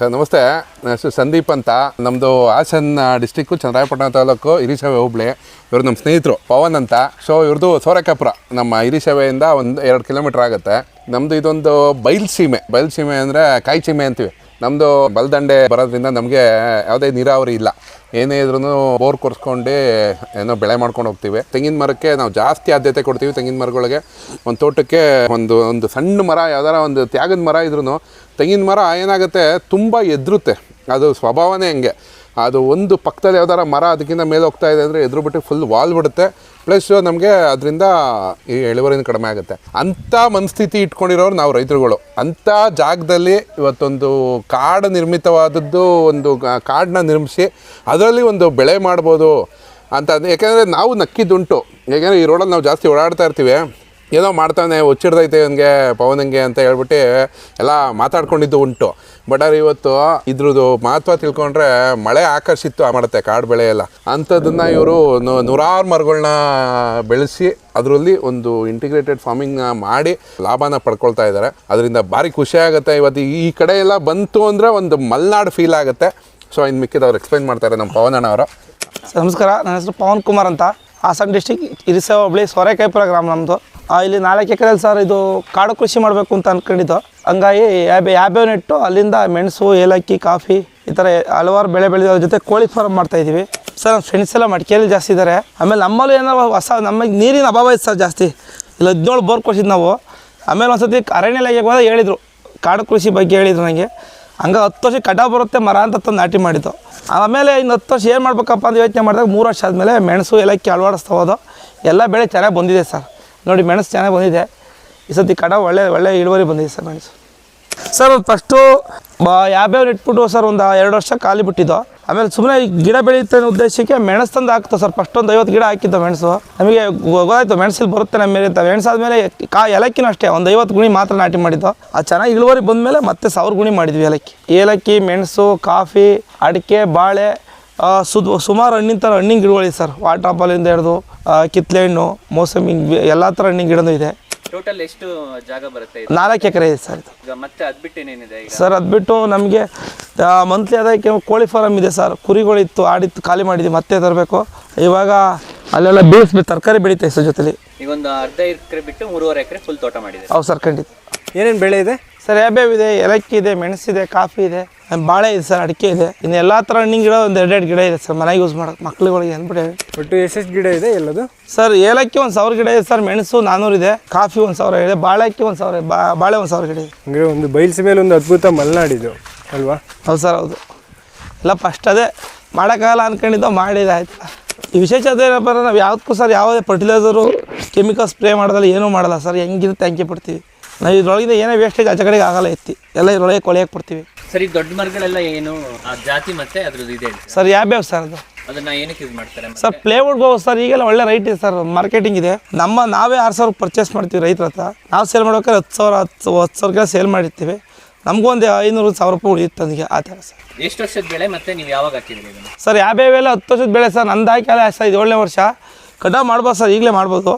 Sir, ನಮಸ್ತೆ. ನನ್ನ ಹೆಸರು ಸಂದೀಪ್ ಅಂತ. ನಮ್ಮದು ಹಾಸನ ಡಿಸ್ಟಿಕ್ಕು ಚಂದ್ರಾಯಪಟ್ಟಣ ತಾಲೂಕು ಹಿರಿಸೇವೆ ಹೋಬಳಿ. ಇವರು ನಮ್ಮ ಸ್ನೇಹಿತರು, ಪವನ್ ಅಂತ. ಸೊ ಇವ್ರದ್ದು ಸೋರೆಕಾಪುರ, ನಮ್ಮ ಹಿರಿಸೇವೆಯಿಂದ ಒಂದು ಎರಡು ಕಿಲೋಮೀಟ್ರ್ ಆಗುತ್ತೆ. ನಮ್ಮದು ಇದೊಂದು ಬಯಲು ಸೀಮೆ. ಬಯಲು ಸೀಮೆ ಅಂದರೆ ಕಾಯಿ ಸೀಮೆ ಅಂತೀವಿ. ನಮ್ಮದು ಬಲದಂಡೆ ಬರೋದ್ರಿಂದ ನಮಗೆ ಯಾವುದೇ ನೀರಾವರಿ ಇಲ್ಲ. ಏನೇ ಇದ್ರೂ ಬೋರ್ ಕೊರ್ಸ್ಕೊಂಡು ಏನೋ ಬೆಳೆ ಮಾಡ್ಕೊಂಡು ಹೋಗ್ತೀವಿ. ತೆಂಗಿನ ಮರಕ್ಕೆ ನಾವು ಜಾಸ್ತಿ ಆದ್ಯತೆ ಕೊಡ್ತೀವಿ ತೆಂಗಿನ ಮರಗಳಿಗೆ. ಒಂದು ತೋಟಕ್ಕೆ ಒಂದು ಒಂದು ಸಣ್ಣ ಮರ, ಯಾವ್ದಾರ ಒಂದು ತ್ಯಾಗದ ಮರ ಇದ್ರೂ ತೆಂಗಿನ ಮರ ಏನಾಗುತ್ತೆ? ತುಂಬ ಎದುರುತ್ತೆ. ಅದು ಸ್ವಭಾವನೇ ಹಂಗೆ. ಅದು ಒಂದು ಪಕ್ಕದಲ್ಲಿ ಯಾವ್ದಾರ ಮರ ಅದಕ್ಕಿಂತ ಮೇಲೆ ಹೋಗ್ತಾ ಇದೆ ಅಂದರೆ ಎದುರು ಬಿಟ್ಟು ಫುಲ್ ವಾಲ್ ಬಿಡುತ್ತೆ. ಪ್ಲಸ್ ನಮಗೆ ಅದರಿಂದ ಈ ಇಳುವರಿನ ಕಡಿಮೆ ಆಗುತ್ತೆ. ಅಂಥ ಮನಸ್ಥಿತಿ ಇಟ್ಕೊಂಡಿರೋರು ನಾವು ರೈತರುಗಳು. ಅಂಥ ಜಾಗದಲ್ಲಿ ಇವತ್ತೊಂದು ಕಾಡು ನಿರ್ಮಿತವಾದದ್ದು ಒಂದು ಕಾಡನ್ನ ನಿರ್ಮಿಸಿ ಅದರಲ್ಲಿ ಒಂದು ಬೆಳೆ ಮಾಡ್ಬೋದು ಅಂತ. ಯಾಕೆಂದರೆ ನಾವು ನಕ್ಕಿದ್ದುಂಟು. ಯಾಕೆಂದರೆ ಈ ರೋಡಲ್ಲಿ ನಾವು ಜಾಸ್ತಿ ಓಡಾಡ್ತಾ ಇರ್ತೀವಿ. ಏನೋ ಮಾಡ್ತಾನೆ, ಹುಚ್ಚಿಡ್ದೈತೆ ಇವನಿಗೆ ಪವನಂಗೆ ಅಂತ ಹೇಳ್ಬಿಟ್ಟು ಎಲ್ಲ ಮಾತಾಡ್ಕೊಂಡಿದ್ದು ಉಂಟು. ಬಟ್ ಆದ್ರೆ ಇವತ್ತು ಇದ್ರದ್ದು ಮಹತ್ವ ತಿಳ್ಕೊಂಡ್ರೆ ಮಳೆ ಆಕರ್ಷಿತ್ತು ಮಾಡುತ್ತೆ ಕಾಡು ಬೆಳೆ ಎಲ್ಲ. ಅಂಥದ್ದನ್ನು ಇವರು ನೂರಾರು ಮರಗಳನ್ನ ಬೆಳೆಸಿ ಅದರಲ್ಲಿ ಒಂದು ಇಂಟಿಗ್ರೇಟೆಡ್ ಫಾರ್ಮಿಂಗ್ನ ಮಾಡಿ ಲಾಭನ ಪಡ್ಕೊಳ್ತಾ ಇದ್ದಾರೆ ಅದರಿಂದ ಭಾರಿ ಖುಷಿ ಆಗುತ್ತೆ. ಇವತ್ತು ಈ ಕಡೆ ಎಲ್ಲ ಬಂತು ಅಂದರೆ ಒಂದು ಮಲ್ನಾಡು ಫೀಲ್ ಆಗುತ್ತೆ. ಸೊ ಇನ್ನು ಮಿಕ್ಕಿದವ್ರು ಎಕ್ಸ್ಪ್ಲೈನ್ ಮಾಡ್ತಾರೆ ನಮ್ಮ ಪವನಣ್ಣ ಅವರು ನಮಸ್ಕಾರ. ನನ್ನ ಹೆಸರು ಪವನ್ ಕುಮಾರ್ ಅಂತ. ಹಾಸನ ಡಿಸ್ಟಿಕ್ ಇರಿಸ ಹೋಬಳಿ ಸೊರೆಕಾಯಿಪುರ ಗ್ರಾಮ ನಮ್ಮದು ಇಲ್ಲಿ ನಾಲ್ಕು ಎಕರೆಯಲ್ಲಿ ಸರ್ ಇದು ಕಾಡು ಕೃಷಿ ಮಾಡಬೇಕು ಅಂತ ಅನ್ಕೊಂಡಿದ್ದು. ಹಂಗಾಗಿ ಯಾಬೆ ಯಾಬ್ಯಾವ ನೆಟ್ಟು ಅಲ್ಲಿಂದ ಮೆಣಸು, ಏಲಕ್ಕಿ, ಕಾಫಿ ಈ ಥರ ಹಲವಾರು ಬೆಳೆ ಬೆಳೆದ ಜೊತೆ ಕೋಳಿ ಫಾರ್ಮ್ ಮಾಡ್ತಾ ಇದ್ದೀವಿ. ಸರ್, ನಮ್ಮ ಫ್ರೆಂಡ್ಸ್ ಎಲ್ಲ ಮಡಿಕೇರಿ ಜಾಸ್ತಿ ಇದ್ದಾರೆ ಆಮೇಲೆ ನಮ್ಮಲ್ಲೂ ಏನಾರು ಹೊಸ ನಮಗೆ ನೀರಿನ ಅಭಾವ ಇತ್ತು ಸರ್ ಜಾಸ್ತಿ. ಇಲ್ಲಿ, ಹದಿನೇಳು ಬೋರ್ ಕೊಡ್ಸಿದ್ದು ನಾವು. ಆಮೇಲೆ ಒಂದು ಸತಿ ಅರಣ್ಯ ಇಲಾಖೆಗೆ ಹೋದಾಗ ಹೇಳಿದರು. ಕಾಡು ಕೃಷಿ ಬಗ್ಗೆ ಹೇಳಿದ್ರು ನನಗೆ ಹಂಗೆ ಹತ್ತು ವರ್ಷ ಕಡ ಬರುತ್ತೆ ಮರ ಅಂತ ತಂದು ನಾಟಿ ಮಾಡಿದ್ದು. ಆಮೇಲೆ ಇನ್ನು ಹತ್ತು ವರ್ಷ ಏನು ಮಾಡ್ಬೇಕಪ್ಪ ಅಂತ ಯೋಚನೆ ಮಾಡಿದಾಗ ಮೂರು ವರ್ಷ ಆದಮೇಲೆ ಮೆಣಸು, ಏಲಕ್ಕಿ ಅಳವಡಿಸ್ತಾ ಹೋದು. ಎಲ್ಲ ಬೆಳೆ ಚೆನ್ನಾಗಿ ಬಂದಿದೆ ಸರ್. ನೋಡಿ ಮೆಣಸು ಚೆನ್ನಾಗಿ ಬಂದಿದೆ. ಈ ಸತಿ ಕಡ ಒಳ್ಳೆ ಒಳ್ಳೆ ಇಳುವರಿ ಬಂದಿದೆ ಸರ್ ಮೆಣಸು. ಸರ್ ಫಸ್ಟು ಯಾವ್ಯಾವ ಇಟ್ಬಿಟ್ಟು ಸರ್ ಒಂದು ಎರಡು ವರ್ಷ ಖಾಲಿ ಬಿಟ್ಟಿದ್ದು. ಆಮೇಲೆ ಸುಮ್ಮನೆ ಗಿಡ ಬೆಳೆಯುತ್ತೆ ಉದ್ದೇಶಕ್ಕೆ ಮೆಣಸು ತಂದು ಹಾಕ್ತು ಸರ್. ಫಸ್ಟ್ ಒಂದು ಐವತ್ತು ಗಿಡ ಹಾಕಿದ್ದು ಮೆಣಸು. ನಮಗೆ ಗೊತ್ತಾಯ್ತು ಮೆಣಸಲ್ಲಿ ಬರುತ್ತೆ ನಮ್ಮ ಮೇಲೆ ಅಂತ ಮೆಣಸು ಆದಮೇಲೆ ಕಾ ಏಲಕ್ಕಿನೂ ಅಷ್ಟೇ, ಒಂದು ಐವತ್ತು ಗುಣಿ ಮಾತ್ರ ನಾಟಿ ಮಾಡಿದ್ದು. ಅದು ಚೆನ್ನಾಗಿ ಇಳುವರಿ ಬಂದಮೇಲೆ ಮತ್ತೆ ಸಾವಿರ ಗುಣಿ ಮಾಡಿದ್ವಿ ಏಲಕ್ಕಿ. ಏಲಕ್ಕಿ, ಮೆಣಸು, ಕಾಫಿ, ಅಡಿಕೆ, ಬಾಳೆ ಸುದ್ ಸುಮಾರು ಹಣ್ಣಿನ ಥರ ಹಣ್ಣಿನ ಗಿಡಗಳಿದೆ ಸರ್ ವಾಟರ್ ಆಪಲಿಂದ ಹಿಡಿದು ಕಿತ್ಲೆ ಹಣ್ಣು ಮೋಸಂಬಿ ಎಲ್ಲ ಥರ ಹಣ್ಣಿನ ಗಿಡನೂ ಇದೆ. ಟೋಟಲ್ ಎಷ್ಟು ಜಾಗ ಬರುತ್ತೆ ಇದು? ನಾಲ್ಕು ಎಕರೆ ಇದೆ ಸರ್ ಇದು. ಈಗ ಮತ್ತೆ ಅದ್ಬಿಟ್ಟು ಏನೇನಿದೆ ಈಗ? ಸರ್ ಅದು ಬಿಟ್ಟು ನಮಗೆ ಮಂತ್ಲಿ ಅದಕ್ಕೆ ಕೋಳಿ ಫಾರಮ್ ಇದೆ ಸರ್ ಕುರಿಗಳಿತ್ತು ಆಡಿತ್ತು ಖಾಲಿ ಮಾಡಿದ್ವಿ ಮತ್ತೆ ತರಬೇಕು. ಇವಾಗ ಅಲ್ಲೆಲ್ಲ ಬೀನ್ಸ್ ತರಕಾರಿ ಬೆಳೀತೈತೆ ಸರ್ ಜೊತೆಲಿ. ಈಗ ಒಂದು ಅರ್ಧ ಎಕರೆ ಬಿಟ್ಟು ಮೂರುವರೆ ಎಕರೆ ಫುಲ್ ತೋಟ ಮಾಡಿದೆ ಹೌದು ಸರ್ ಖಂಡಿತ. ಏನೇನು ಬೆಳೆ ಇದೆ? ಸರ್ ಯಾವ್ಯಾವ ಇದೆ? ಏಲಕ್ಕಿ ಇದೆ ಮೆಣಸಿದೆ ಕಾಫಿ ಇದೆ. ಬಾಳೆ ಇದೆ ಸರ್ ಅಡಿಕೆ ಇದೆ. ಇನ್ನು ಎಲ್ಲ ಥರ ಹಣ್ಣಿನ ಗಿಡ ಒಂದು ಎರಡೆರಡು ಗಿಡ ಇದೆ ಸರ್ ಮನೆಗೆ ಯೂಸ್ ಮಾಡೋಕೆ ಮಕ್ಳುಗಳಿಗೆ ಅಂದ್ಬಿಟ್ಟು ಒಟ್ಟು ಎಷ್ಟೆಷ್ಟು ಗಿಡ ಇದೆ ಎಲ್ಲದು? ಸರ್ ಏಲಕ್ಕಿ ಒಂದು ಸಾವಿರ ಗಿಡ ಇದೆ ಸರ್ ಮೆಣಸು ನಾನ್ನೂರು ಇದೆ ಕಾಫಿ ಒಂದು ಸಾವಿರ ಇದೆ ಬಾಳೆಕ್ಕಿ ಒಂದು ಸಾವಿರ ಬಾಳೆ ಒಂದು ಸಾವಿರ ಗಿಡ ಇದೆ. ಅಂದರೆ ಒಂದು ಬೈಲ್ಸ್ ಮೇಲೆ ಒಂದು ಅದ್ಭುತ ಮಲೆನಾಡಿದು ಅಲ್ವಾ? ಹೌದು ಸರ್ ಹೌದು. ಎಲ್ಲ ಫಸ್ಟ್ ಅದೇ ಮಾಡೋಕ್ಕಾಗಲ್ಲ ಅಂದ್ಕೊಂಡಿದ್ದೋ ಮಾಡಿದ ಆಯ್ತು. ಈ ವಿಶೇಷತೆ ಏನಪ್ಪ ಅಂದ್ರೆ ನಾವು ಯಾವುದಕ್ಕೂ ಸರ್ ಯಾವುದೇ ಫರ್ಟಿಲೈಸರು ಕೆಮಿಕಲ್ ಸ್ಪ್ರೇ ಮಾಡೋದಲ್ಲ ಏನೂ ಮಾಡಲ್ಲ ಸರ್ ಹೆಂಗಿರುತ್ತೆ ಹಂಗೆ ಪಡ್ತೀವಿ. ನಾವು ಇದ್ರೊಳಗಿಂದ ಏನೇ ವೇಸ್ಟೇಜ್ ಆಚೆ ಕಡೆಗೆ ಆಗಲ್ಲ ಎತ್ತಿ. ಎಲ್ಲ ಇದರೊಳಗೆ ಕೊಳೆಯಕ್ಕೆ ಕೊಡ್ತೀವಿ. ಸರಿ ದೊಡ್ಡ ಮರಗಳೆಲ್ಲ ಏನು? ಆ ಜಾತಿ ಮತ್ತೆ ಅದ್ರದ್ದು ಇದೆ ಸರ್ ಯಾವ್ಯಾವ ಸರ್ ಅದು? ಅದನ್ನ ಏನಕ್ಕೆ ಯೂಸ್ ಮಾಡ್ತಾರೆ ಸರ್ ಪ್ಲೇವುಡ್ ಗೋ ಸರ್ ಈಗೆಲ್ಲ ಒಳ್ಳೆ ರೈಟ್ ಇದೆ ಸರ್ ಮಾರ್ಕೆಟಿಂಗ್ ಇದೆ. ನಮ್ಮ ನಾವೇ ಆರು ಸಾವಿರ ಪರ್ಚೇಸ್ ಮಾಡ್ತೀವಿ ರೈತರ ಹತ್ರ. ನಾವು ಸೇಲ್ ಮಾಡ್ಬೇಕಾದ್ರೆ ಹತ್ತು ಸಾವಿರ ಹತ್ತು ಹತ್ತು ಸಾವಿರ ಸೇಲ್ ಮಾಡಿರ್ತೀವಿ. ನಮಗೂ ಒಂದು ಐನೂರು ಸಾವಿರ ರೂಪಾಯಿ ಉಳಿಯುತ್ತೆ ನನಗೆ ಆ ಥರ ಸರ್. ಎಷ್ಟು ವರ್ಷದ ಬೆಳೆ ಮತ್ತೆ ನೀವು ಯಾವಾಗ ಹಾಕಿದ್ರಿ ಸರ್ ಯಾವ್ಯಾವೆಲ್ಲ ಹತ್ತು ವರ್ಷದ ಬೆಳೆ ಸರ್ ನಂದು ಹಾಕಿ ಅಲ್ಲ ಸರ್ ಇದು ಏಳನೇ ವರ್ಷ. ಕಟಾವು ಮಾಡ್ಬೋದು ಸರ್ ಈಗಲೇ ಮಾಡ್ಬೋದು.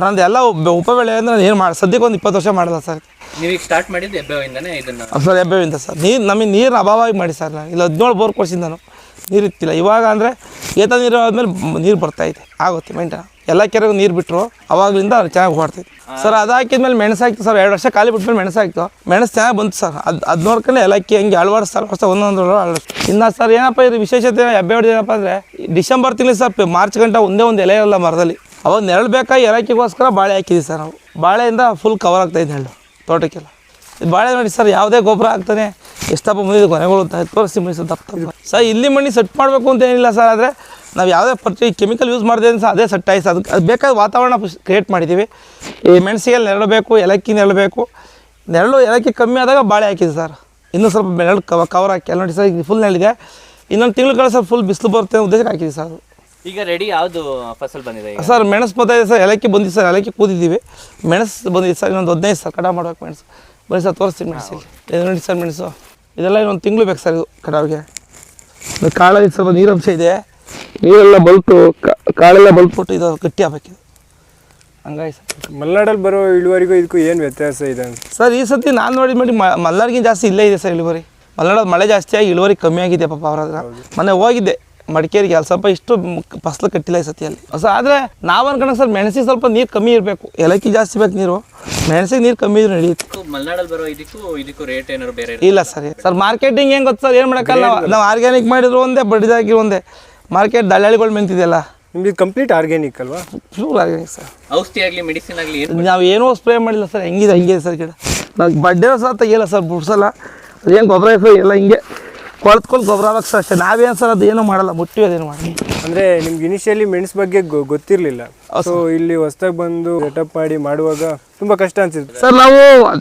ನಂದು ಎಲ್ಲ ಉಪ- ಉಪಬೆಳೆ ಅಂದರೆ ಏನು ಮಾಡಿ ಸದ್ಯಕ್ಕೆ ಒಂದು ಇಪ್ಪತ್ತು ವರ್ಷ ಮಾಡಲ್ಲ ಸರ್. ನೀವೀಗ ಸ್ಟಾರ್ಟ್ ಮಾಡಿದ್ದು ಎಬ್ಬೆವಿಂದನೇ ಇದನ್ನ? ಸರ್ ಹೆಬ್ಬೆವಿಂದ ಸರ್. ನೀರು ನಮಗೆ ನೀರಿನ ಅಭಾವವಾಗಿ ಮಾಡಿ ಸರ್ ನಾನು. ಇಲ್ಲ ಹದಿನೇಳು ಬೋರ್ ಕೊಡಿಸಿದ್ದು ನಾನು. ನೀರು ಇತ್ತಿಲ್ಲ ಇವಾಗ ಅಂದರೆ ಏತ ನೀರು ಆದಮೇಲೆ ನೀರು ಬರ್ತಾಯಿದೆ ಆಗುತ್ತೆ ಮೇಂಟೈನ್ ಎಲ್ಲ ಕೆರೆಗೂ ನೀರು ಬಿಟ್ಟರು ಅವಾಗಲಿಂದ ಚೆನ್ನಾಗಿ ಓಡ್ತೈತೆ ಸರ್, ಅದು ಹಾಕಿದ್ಮೇಲೆ ಮೆಣಸು ಹಾಕ್ತು ಸರ್, ಎರಡು ವರ್ಷ ಖಾಲಿ ಬಿಟ್ಮೇಲೆ ಮೆಣಸು ಹಾಕ್ತು. ಮೆಣಸು ಚೆನ್ನಾಗಿ ಬಂತು ಸರ್. ಅದು ಅದು ನೋಡ್ಕೊಂಡು ಎಲ್ಲಕ್ಕಿ ಹಂಗೆ ಅಳವಡಿಸ್ತಾರೆ ವರ್ಷ ಒಂದೊಂದು ಅಳವಡಿಸ್ ಇನ್ನು ಸರ್, ಏನಪ್ಪ ಇದು ವಿಶೇಷತೆ ಹೆಬ್ಬೆ ಏನಪ್ಪ ಅಂದರೆ, ಡಿಸೆಂಬರ್ ತಿಂಗಳು ಸರ್ ಮಾರ್ಚ್ ಗಂಟ ಒಂದೇ ಒಂದು ಎಲೆ ಇರಲ್ಲ ಮರದಲ್ಲಿ. ಅವಾಗ ನೆರಳು ಬೇಕಾ ಏಲಕ್ಕಿಗೋಸ್ಕರ ಬಾಳೆ ಹಾಕಿದ್ವಿ ಸರ್ ನಾವು. ಬಾಳೆಯಿಂದ ಫುಲ್ ಕವರ್ ಆಗ್ತಾಯಿದೆ ನೆರಳು, ತೋಟಕ್ಕೆಲ್ಲ. ಬಾಳೆ ನೋಡಿ ಸರ್, ಯಾವುದೇ ಗೊಬ್ಬರ ಆಗ್ತಾನೆ ಎಷ್ಟಪ್ಪ ಮುಂದಿದೆ ಕೊನೆಗಳು ಅಂತ ತೋರಿಸಿ ದಪ್ಪ. ಸರ್, ಇಲ್ಲಿ ಮಣ್ಣಿ ಸೆಟ್ ಮಾಡಬೇಕು ಅಂತ ಏನಿಲ್ಲ ಸರ್, ಆದರೆ ನಾವು ಯಾವುದೇ ಪ್ರತಿ ಕೆಮಿಕಲ್ ಯೂಸ್ ಮಾಡಿದೆ ಸರ್ ಅದೇ ಸೆಟ್ ಆಯ್ತು ಅದಕ್ಕೆ ಅದು ಬೇಕಾದ ವಾತಾವರಣ ಕ್ರಿಯೇಟ್ ಮಾಡಿದ್ದೀವಿ ಈ ಮೆಣಸಿಗೆ ನೆರಳು ಬೇಕು ಏಲಕ್ಕಿ ನೆರಳು ಬೇಕು ನೆರಳು ಏಲಕ್ಕಿ ಕಮ್ಮಿ ಆದಾಗ ಬಾಳೆ ಹಾಕಿದೆ ಸರ್. ಇನ್ನೂ ಸ್ವಲ್ಪ ನೆರಳು ಕವ ಕವರ್ ಹಾಕಿ ಅಲ್ಲಿ ನೋಡಿ ಸರ್ ಈಗ ಫುಲ್ ನೆರಳಿದೆ ಇನ್ನೊಂದು ತಿಂಗಳು ಕಳೆ ಸರ್ ಫುಲ್ ಬಿಸಿಲು ಬರುತ್ತೆ ಉದ್ದೇಶ ಉದ್ದೇಶಕ್ಕೆ ಹಾಕಿದ್ದೀವಿ ಸರ್ ಅದು. ಈಗ ರೆಡಿ ಯಾವುದು ಫಸಲ್ ಬಂದಿದೆ ಸರ್ ಮೆಣಸು ಬಂದಿದೆ ಸರ್ ಎಲಕ್ಕಿ ಬಂದಿದೆ ಸರ್ ಎಲಕ್ಕಿ ಕೂದಿದ್ದೀವಿ. ಮೆಣಸು ಬಂದಿದೆ ಸರ್ ಇನ್ನೊಂದು ಹದಿನೈದು ಸರ್ ಕಡ ಮಾಡ್ಬೇಕು ಮೆಣಸು. ಬರೀ ಸರ್ ತೋರಿಸ್ತೀನಿ ಮೆಣಸು. ಇದು ನೋಡಿ ಸರ್ ಮೆಣಸು. ಇದೆಲ್ಲ ಇನ್ನೊಂದು ತಿಂಗಳು ಬೇಕು ಸರ್ ಇದು ಕಡಾವಿಗೆ ಇದು ಕಾಳಲ್ಲಿ ಸ್ವಲ್ಪ ನೀರಂಶ ಇದೆ. ನೀರೆಲ್ಲ ಬಲ್ಪು ಕಾಳೆಲ್ಲ ಬಲ್ಟ್ಬಿಟ್ಟು ಇದು ಗಟ್ಟಿ ಹಾಕಬೇಕು ಇದು ಹಂಗಾಗಿ ಸರ್. ಮಲೆನಾಡಲ್ಲಿ ಬರೋ ಇಳುವರಿಗೂ ಇದಕ್ಕೂ ಏನು ವ್ಯತ್ಯಾಸ ಇದೆ ಅಂತ? ಸರ್ ಈ ಸತಿ ನಾನು ನೋಡಿದ ಮಾಡಿ ಮಲ್ನಾಡಿಗಿಂತ ಜಾಸ್ತಿ ಇಲ್ಲೇ ಇದೆ ಸರ್ ಇಳುವರಿ. ಮಲೆನಾಡಲ್ಲಿ ಮಳೆ ಜಾಸ್ತಿ ಆಗಿ ಇಳುವರಿ ಕಮ್ಮಿ ಆಗಿದೆ ಪಾಪ ಅವ್ರ ಹತ್ರ. ಮೊನ್ನೆ ಹೋಗಿದ್ದೆ ಮಡಿಕೇರಿಗೆ ಅಲ್ಲಿ ಸ್ವಲ್ಪ ಇಷ್ಟು ಫಸಲು ಕಟ್ಟಿಲ್ಲ ಈ ಸತಿಯಲ್ಲಿ ಸರ್ ಆದರೆ ನಾವು ಅನ್ಕೊಂಡ ಸರ್ ಮೆಣಸಿಗೆ ಸ್ವಲ್ಪ ನೀರು ಕಮ್ಮಿ ಇರಬೇಕು. ಎಲಕ್ಕಿ ಜಾಸ್ತಿ ಬೇಕು ನೀರು. ಮೆಣಸಿಗೆ ನೀರು ಕಮ್ಮಿ ಇದ್ರೆ ನಡೆಯುತ್ತೆ ಮಲೆನಾಡಲ್ಲಿ ಬರೋ ಇದಕ್ಕೂ ಇದಕ್ಕೂ ರೇಟ್ ಏನಾದ್ರು ಬೇರೆ ಇಲ್ಲ ಸರ್ ಸರ್ ಮಾರ್ಕೆಟಿಂಗ್ ಹೆಂಗೆ ಗೊತ್ತು ಸರ್? ಏನು ಮಾಡೋಕ್ಕಲ್ಲ ನಾವು ನಾವು ಆರ್ಗ್ಯಾನಿಕ್ ಮಾಡಿದ್ರು ಒಂದೇ ಬಡ್ಡಿದಾಗಿ ಒಂದೇ. ಮಾರ್ಕೆಟ್ ದಲ್ಲಾಳಿಗಳು ಮಿಂತಿದೆಯಲ್ಲ? ನಿಮ್ದು ಕಂಪ್ಲೀಟ್ ಆರ್ಗ್ಯಾನಿಕ್ ಅಲ್ವಾ? ಫುಲ್ ಆರ್ಗ್ಯಾನಿಕ್ ಸರ್ ಔಷಧಿ ಆಗಲಿ ಮೆಡಿಸಿನ್ ಆಗಲಿ ಏನು ನಾವು ಏನೋ ಸ್ಪ್ರೇ ಮಾಡಿಲ್ಲ ಸರ್ ಹೆಂಗಿದೆ ಹಂಗಿದೆ ಸರ್ ಗಿಡ ನಾವು ಬಡ್ಡೆ ಸಹ ತೆಗಿಯಲ್ಲ ಸರ್ ಬುಡ್ಸಲ್ಲ. ಅದೇನು ಗೊಬ್ಬರ ಇಲ್ಲ ಎಲ್ಲ ಹಿಂಗೆ. ಕೊಳ್ತ್ಕೊಂಡು ಗೊಬ್ಬರ ಹಾಕ್ಸ ಸರ್ ಅಷ್ಟೇ. ನಾವೇನು ಸರ್ ಅದು ಏನು ಮಾಡಲ್ಲ ಮುಟ್ಟಿ ಅದೇನು ಮಾಡಿ ಅಂದ್ರೆ ನಿಮ್ಗೆ ಇನಿಷಿಯಲಿ ಮೆಣಸು ಬಗ್ಗೆ ಗೊ- ಗೊತ್ತಿರ್ಲಿಲ್ಲ. ಸೊ ಇಲ್ಲಿ ಹೊಸ್ದಾಗಿ ಬಂದು ಸೆಟಪ್ ಮಾಡಿ ಮಾಡುವಾಗ ತುಂಬಾ ಕಷ್ಟ ಅನ್ಸಿತ್ತು. ಸರ್ ನಾವು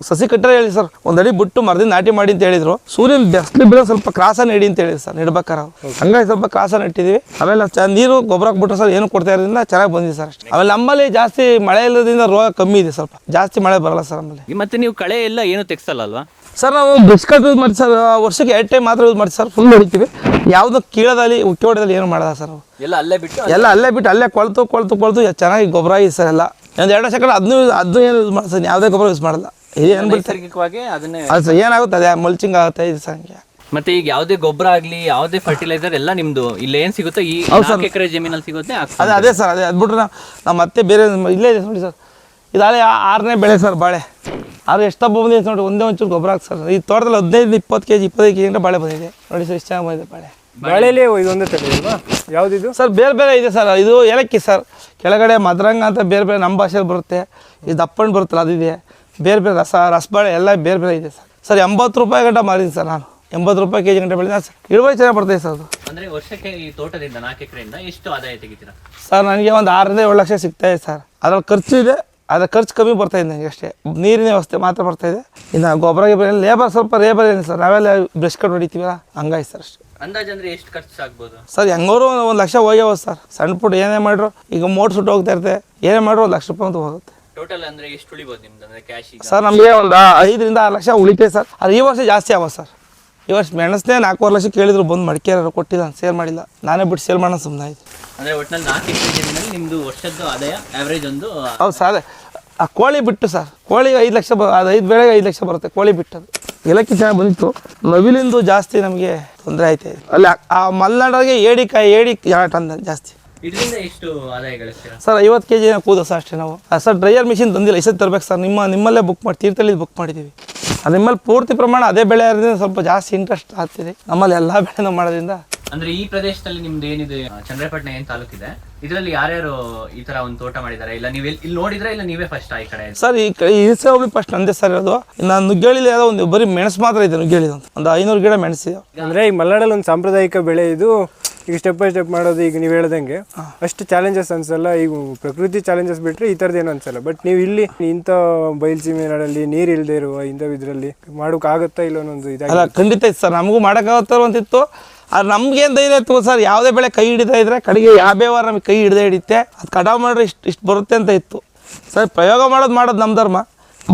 ಸಸಿ ಕಟ್ಟರೆ ಹೇಳಿ ಸರ್ ಒಂದಡಿ ಅಡಿ ಬಿಟ್ಟು ಮರದಿಂದ ನಾಟಿ ಮಾಡಿ ಅಂತ ಹೇಳಿದ್ರು. ಸೂರ್ಯನ ಬೆಸ್ಲಿ ಬೀಳೋ ಸ್ವಲ್ಪ ಕ್ರಾಸ ನೆಡಿ ಅಂತ ಹೇಳಿದ್ರು ಸರ್ ನೆಡ್ಬೇಕಾರೆ ಹಂಗಾಗಿ ಸ್ವಲ್ಪ ಕ್ರಾಸ ನೆಟ್ಟಿದ್ದೀವಿ ಆಮೇಲೆ ಚ ನೀರು ಗೊಬ್ಬರ ಹಾಕ್ಬಿಟ್ರೆ ಸರ್ ಏನು ಕೊಡ್ತಾ ಇರೋದ್ರಿಂದ ಚೆನ್ನಾಗಿ ಬಂದಿದೆ ಸರ್ ಅಷ್ಟೇ. ಆಮೇಲೆ ನಮ್ಮಲ್ಲಿ ಜಾಸ್ತಿ ಮಳೆ ಇಲ್ಲದ್ರಿಂದ ರೋಗ ಕಮ್ಮಿ ಇದೆ ಸ್ವಲ್ಪ. ಜಾಸ್ತಿ ಮಳೆ ಬರಲ್ಲ ಸರ್ ನಮ್ಮಲ್ಲಿ. ಮತ್ತೆ ನೀವು ಕಳೆ ಎಲ್ಲ ಏನು ತೆಗ್ಸಲ್ಲ ಅಲ್ವಾ? ಸರ್ ನಾವು ಬಿಸ್ಕಟ್ ಯೂಸ್ ಮಾಡಿ ಸರ್ ವರ್ಷಕ್ಕೆ ಎರಡು ಟೈಮ್ ಮಾತ್ರ ಯೂಸ್ ಮಾಡಿ ಸರ್ ಫುಲ್ ಹೊಡಿತೀವಿ. ಯಾವುದೋ ಕೀಳದಲ್ಲಿ ಉಕ್ಕಿ ಏನು ಮಾಡಲ್ಲ ಸರ್ ಎಲ್ಲ ಅಲ್ಲೇ ಬಿಟ್ಟು ಎಲ್ಲ ಅಲ್ಲೇ ಬಿಟ್ಟು ಅಲ್ಲೇ ಕೊಳ್ತು ಕೊಳ್ತು ಕೊಳ್ತು ಚೆನ್ನಾಗಿ ಗೊಬ್ಬರ ಆಗಿದೆ ಸರ್ ಎಲ್ಲ. ಒಂದು ಎರಡು ಸೆಕೆಂಡ್ ಅದನ್ನೂ ಅದನ್ನು ಏನು ಯೂಸ್ ಮಾಡಿ ಸರ್ ಯಾವುದೇ ಗೊಬ್ಬರ ಯೂಸ್ ಮಾಡಲ್ಲ. ಇದು ಏನು ನೈಸರ್ಗಿಕವಾಗಿ ಅದನ್ನೇ ಅದು ಸರ್ ಏನಾಗುತ್ತೆ? ಅದೇ ಮಲ್ಚಿಂಗ್ ಆಗುತ್ತೆ ಇದು ಸರ್ ಹಂಗೆ. ಮತ್ತೆ ಈಗ ಯಾವುದೇ ಗೊಬ್ಬರ ಆಗಲಿ ಯಾವುದೇ ಫರ್ಟಿಲೈಸರ್ ಎಲ್ಲ ನಿಮ್ದು ಇಲ್ಲಿ ಏನು ಸಿಗುತ್ತೆ? ಈ ಎಕರೆ ಜಮೀನಲ್ಲಿ ಸಿಗುತ್ತೆ ಅದೇ ಅದೇ ಸರ್ ಅದೇ ಅದು ಬಿಟ್ರೆ ನಾವು ಮತ್ತೆ ಬೇರೆ ಇಲ್ಲೇ ಇದೆ ನೋಡಿ ಸರ್. ಇದಾಳೆ ಆರನೇ ಬೆಳೆ ಸರ್ ಬಾಳೆ. ಆದ್ರೆ ಎಷ್ಟು ಹಬ್ಬ ಬಂದಿದೆ ನೋಡಿ ಒಂದೇ ಒಂಚೂರು ಗೊಬ್ಬರ ಹಾಕಿ ಸರ್ ಈ ತೋಟದಲ್ಲಿ ಹದಿನೈದು ಇಪ್ಪತ್ತು ಕೆಜಿ ಇಪ್ಪತ್ತೈದು ಕೆ ಜಿ ಬಾಳೆ ಬಂದಿದೆ. ನೋಡಿ ಸರ್ ಎಷ್ಟು ಚೆನ್ನಾಗಿ ಬಂದಿದೆ ಬಾಳೆ. ಬಾಳೆಲಿ ಇದೊಂದೇ ತಳಿ ಅಲ್ವಾ ಯಾವ್ದಿದು? ಸರ್ ಬೇರೆ ಬೇರೆ ಇದೆ ಸರ್ ಇದು ಏಲಕ್ಕಿ ಸರ್. ಕೆಳಗಡೆ ಮದ್ರಂಗ ಅಂತ ಬೇರೆ ಬೇರೆ ನಮ್ಮ ಭಾಷೆಯಲ್ಲಿ ಬರುತ್ತೆ. ಇದು ದಪ್ಪಣ್ಣ ಬರುತ್ತಲ್ಲ ಅದಿದೆ ಬೇರೆ ಬೇರೆ ರಸ ರಸಬಾಳೆ ಎಲ್ಲ ಬೇರೆ ಬೇರೆ ಇದೆ ಸರ್. ಸರ್ ಎಂಬತ್ತು ರೂಪಾಯಿ ಗಂಟೆ ಮಾರಿದ್ದೀನಿ ಸರ್ ನಾನು. ಎಂಬತ್ತು ರೂಪಾಯಿ ಕೆ ಜಿ ಗಂಟೆ ಬೆಳೆದ ಸರ್. ಇಳುವರಿ ಚೆನ್ನಾಗಿ ಬರ್ತದೆ ಸರ್ ಅದು. ಅಂದ್ರೆ ವರ್ಷಕ್ಕೆ ಈ ತೋಟದಿಂದ ನಾಲ್ಕು ಎಕರೆಯಿಂದ ಎಷ್ಟು ಆದಾಯ ತೆಗಿತೀರಾ? ಸರ್ ನನಗೆ ಒಂದು ಆರರಿಂದ ಏಳು ಲಕ್ಷ ಸಿಗ್ತಾ ಇದೆ ಸರ್. ಅದ್ರಲ್ಲಿ ಖರ್ಚು ಇದೆ ಅದ್ರ ಖರ್ಚು ಕಮ್ಮಿ ಬರ್ತಾ ಇದೆ ನನಗೆ ಅಷ್ಟೇ. ನೀರಿನ ವ್ಯವಸ್ಥೆ ಮಾತ್ರ ಬರ್ತಾ ಇದೆ. ಇನ್ನು ಗೊಬ್ಬರ ಗಿಬ್ಬರ ಲೇಬರ್ ಸ್ವಲ್ಪ ಲೇಬರ್ ಏನು ಸರ್ ನಾವೆಲ್ಲ ಬ್ರಷ್ ಕಟ್ ಹೊಡಿತೀವಲ್ಲ ಹಂಗಾಗಿ ಸರ್ ಅಷ್ಟೇ. ಅಂದಾಜು ಅಂದ್ರೆ ಎಷ್ಟು ಖರ್ಚು ಆಗ್ಬೋದು? ಸರ್ ಹೆಂಗೋರು ಒಂದು ಲಕ್ಷ ಹೋಗ್ಯಾವ ಸರ್ ಸಣ್ಣ ಪುಟ್ಟ ಏನೇ ಮಾಡ್ರು ಈಗ ಮೋಟ್ ಸುಟ್ಟು ಹೋಗ್ತಾ ಇರುತ್ತೆ. ಏನೇ ಮಾಡ್ರು ಒಂದು ಲಕ್ಷ ರೂಪಾಯಿ ಅಂತ ಹೋಗುತ್ತೆ. ಟೋಟಲ್ ಅಂದ್ರೆ ಎಷ್ಟು ಉಳಿಬೋದು ನಿಮ್ದು? ಅಂದ್ರೆ ಕ್ಯಾಶ್ ಸರ್ ನಮಗೆ ಒಂದು ಐದರಿಂದ ಆರು ಲಕ್ಷ ಉಳಿತೈತೆ ಸರ್ ಅದು ಈ ವರ್ಷ ಜಾಸ್ತಿ ಆಗೋದು ಸರ್ ವರ್ಷ ಮೆಣಸನ್ನೇ ನಾಲ್ಕೂವರೆ ಲಕ್ಷ ಕೇಳಿದ್ರು ಬಂದು ಮಡಿಕೇರಿ ಕೊಟ್ಟಿಲ್ಲ ಸೇಲ್ ಮಾಡಿಲ್ಲ. ನಾನೇ ಬಿಟ್ಟು ಸೇಲ್ ಮಾಡೋಣ ಸುಮ್ಮನೆ ಆಯ್ತು. ಅಂದ್ರೆ ಒಟ್ಟಿನಲ್ಲಿ ನಾಲ್ಕು ಎಕರೆ ಜಮೀನಲ್ಲಿ ನಿಮ್ದು ವರ್ಷದ್ದು ಆದಾಯ ಆ್ಯಾವ್ರೇಜ್ ಒಂದು ಹೌದು ಸರ್ ಅದೇ. ಆ ಕೋಳಿ ಬಿಟ್ಟು ಸರ್ ಕೋಳಿ ಐದು ಲಕ್ಷ ಬ ಅದು ಐದು ಬೆಳೆಗೆ ಐದು ಲಕ್ಷ ಬರುತ್ತೆ ಕೋಳಿ ಬಿಟ್ಟು ಇಲಕ್ಕಿ ಏಲಕ್ಕಿ ಚೆನ್ನಾಗಿ ಬಂದಿತ್ತು ನವಿಲಿಂದು ಜಾಸ್ತಿ ನಮಗೆ ತೊಂದರೆ ಆಯ್ತು. ಅಲ್ಲಿ. ಆ- ಆ ಏಡಿ ಕಾಯಿ ಏಡಿ ಎರಡು ಟನ್ ಜಾಸ್ತಿ. ಇದರಿಂದ ಎಷ್ಟು ಆದಾಯ ಗಳಿಸ್ತೀರಾ? ಸರ್ ಐವತ್ತು ಕೆ ಜಿ ಕೂದ ಸರ್ ಅಷ್ಟೇ ನಾವು. ಸರ್ ಡ್ರೈಯರ್ ಮಿಷಿನ್ ತಂದಿಲ್ಲ ಇಸತ್ ತರ್ಬೇಕು ಸರ್. ನಿಮ್ಮ ನಿಮ್ಮಲ್ಲೇ ಬುಕ್ ಮಾಡಿ ತೀರ್ಥಹಳ್ಳಿ ಬುಕ್ ಮಾಡಿದ್ದೀವಿ. ಅದು ನಿಮ್ಮಲ್ಲಿ ಪೂರ್ತಿ ಪ್ರಮಾಣ ಅದೇ ಬೆಳೆ ಇರೋದ್ರಿಂದ ಸ್ವಲ್ಪ ಜಾಸ್ತಿ ಇಂಟ್ರೆಸ್ಟ್ ಆಗ್ತಿದೆ. ನಮ್ಮಲ್ಲಿ ಎಲ್ಲ ಬೆಳೆನೂ ಮಾಡೋದ್ರಿಂದ. ಅಂದ್ರೆ ಈ ಪ್ರದೇಶದಲ್ಲಿ ನಿಮ್ದು ಏನಿದೆ? ಚಂದ್ರಪಟ್ಟಣ ಏನು ತಾಲೂಕಿದೆ ಇದರಲ್ಲಿ ಯಾರ್ಯಾರು ಈ ತರ ಒಂದು ತೋಟ ಮಾಡಿದ್ದಾರೆ ಇಲ್ಲ ನೀವು ಇಲ್ಲಿ ನೋಡಿದ್ರೆ ಇಲ್ಲ ನೀವೇ ಫಸ್ಟ್ ಈ ಕಡೆ? ಸರ್ ಈ ಕಡೆ ಇರಿಸೆ ಹೋಗ್ಲಿ ಫಸ್ಟ್ ನಂದೇ ಸರ್ ಇರೋದು. ನಾನು ನುಗ್ಗೇಳಿಲಿ ಯಾವುದೋ ಒಂದು ಬರೀ ಮೆಣಸು ಮಾತ್ರ ಇದೆ ನುಗ್ಗೇಳಿದ ಒಂದು ಐನೂರು ಗಿಡ ಮೆಣಸಿದೆ. ಅಂದ್ರೆ ಈ ಮಲೆನಾಡಲ್ಲಿ ಒಂದು ಸಾಂಪ್ರದಾಯಿಕ ಬೆಳೆ ಇದು. ಈಗ ಸ್ಟೆಪ್ ಬೈ ಸ್ಟೆಪ್ ಮಾಡೋದು ಈಗ ನೀವು ಹೇಳ್ದಂಗೆ ಅಷ್ಟು ಚಾಲೆಂಜಸ್ ಅನ್ಸಲ್ಲ ಈಗ ಪ್ರಕೃತಿ ಚಾಲೆಂಜಸ್ ಬಿಟ್ರೆ ಈ ಥರದ್ದು ಏನು ಅನ್ಸಲ್ಲ. ಬಟ್ ನೀವು ಇಲ್ಲಿ ಇಂಥ ಬಯಲು ನಾಡಲ್ಲಿ ನೀರು ಇಲ್ಲದೆ ಇರುವ ಇಂಥ ಇದರಲ್ಲಿ ಮಾಡೋಕ್ಕಾಗುತ್ತಾ ಇಲ್ಲ ಒಂದು ಅಲ್ಲ ಖಂಡಿತ ಇತ್ತು ಸರ್. ನಮಗೂ ಮಾಡೋಕ್ಕಾಗತ್ತಾರ ಅಂತಿತ್ತು. ಆದ್ರೆ ನಮ್ಗೇನು ಧೈರ್ಯ ಇತ್ತು ಸರ್? ಯಾವುದೇ ಬೆಳೆ ಕೈ ಹಿಡಿತಾ ಇದ್ರೆ ಕಡೆಗೆ ಯಾವ್ಯಾವ ವಾರ ನಮಗೆ ಕೈ ಹಿಡ್ದೇ ಹಿಡಿತೆ ಅದು ಕಟಾವು ಮಾಡ್ರೆ ಇಷ್ಟು ಇಷ್ಟು ಬರುತ್ತೆ ಅಂತ ಇತ್ತು. ಸರ್ ಪ್ರಯೋಗ ಮಾಡೋದು ಮಾಡೋದು ನಮ್ಮ ಧರ್ಮ.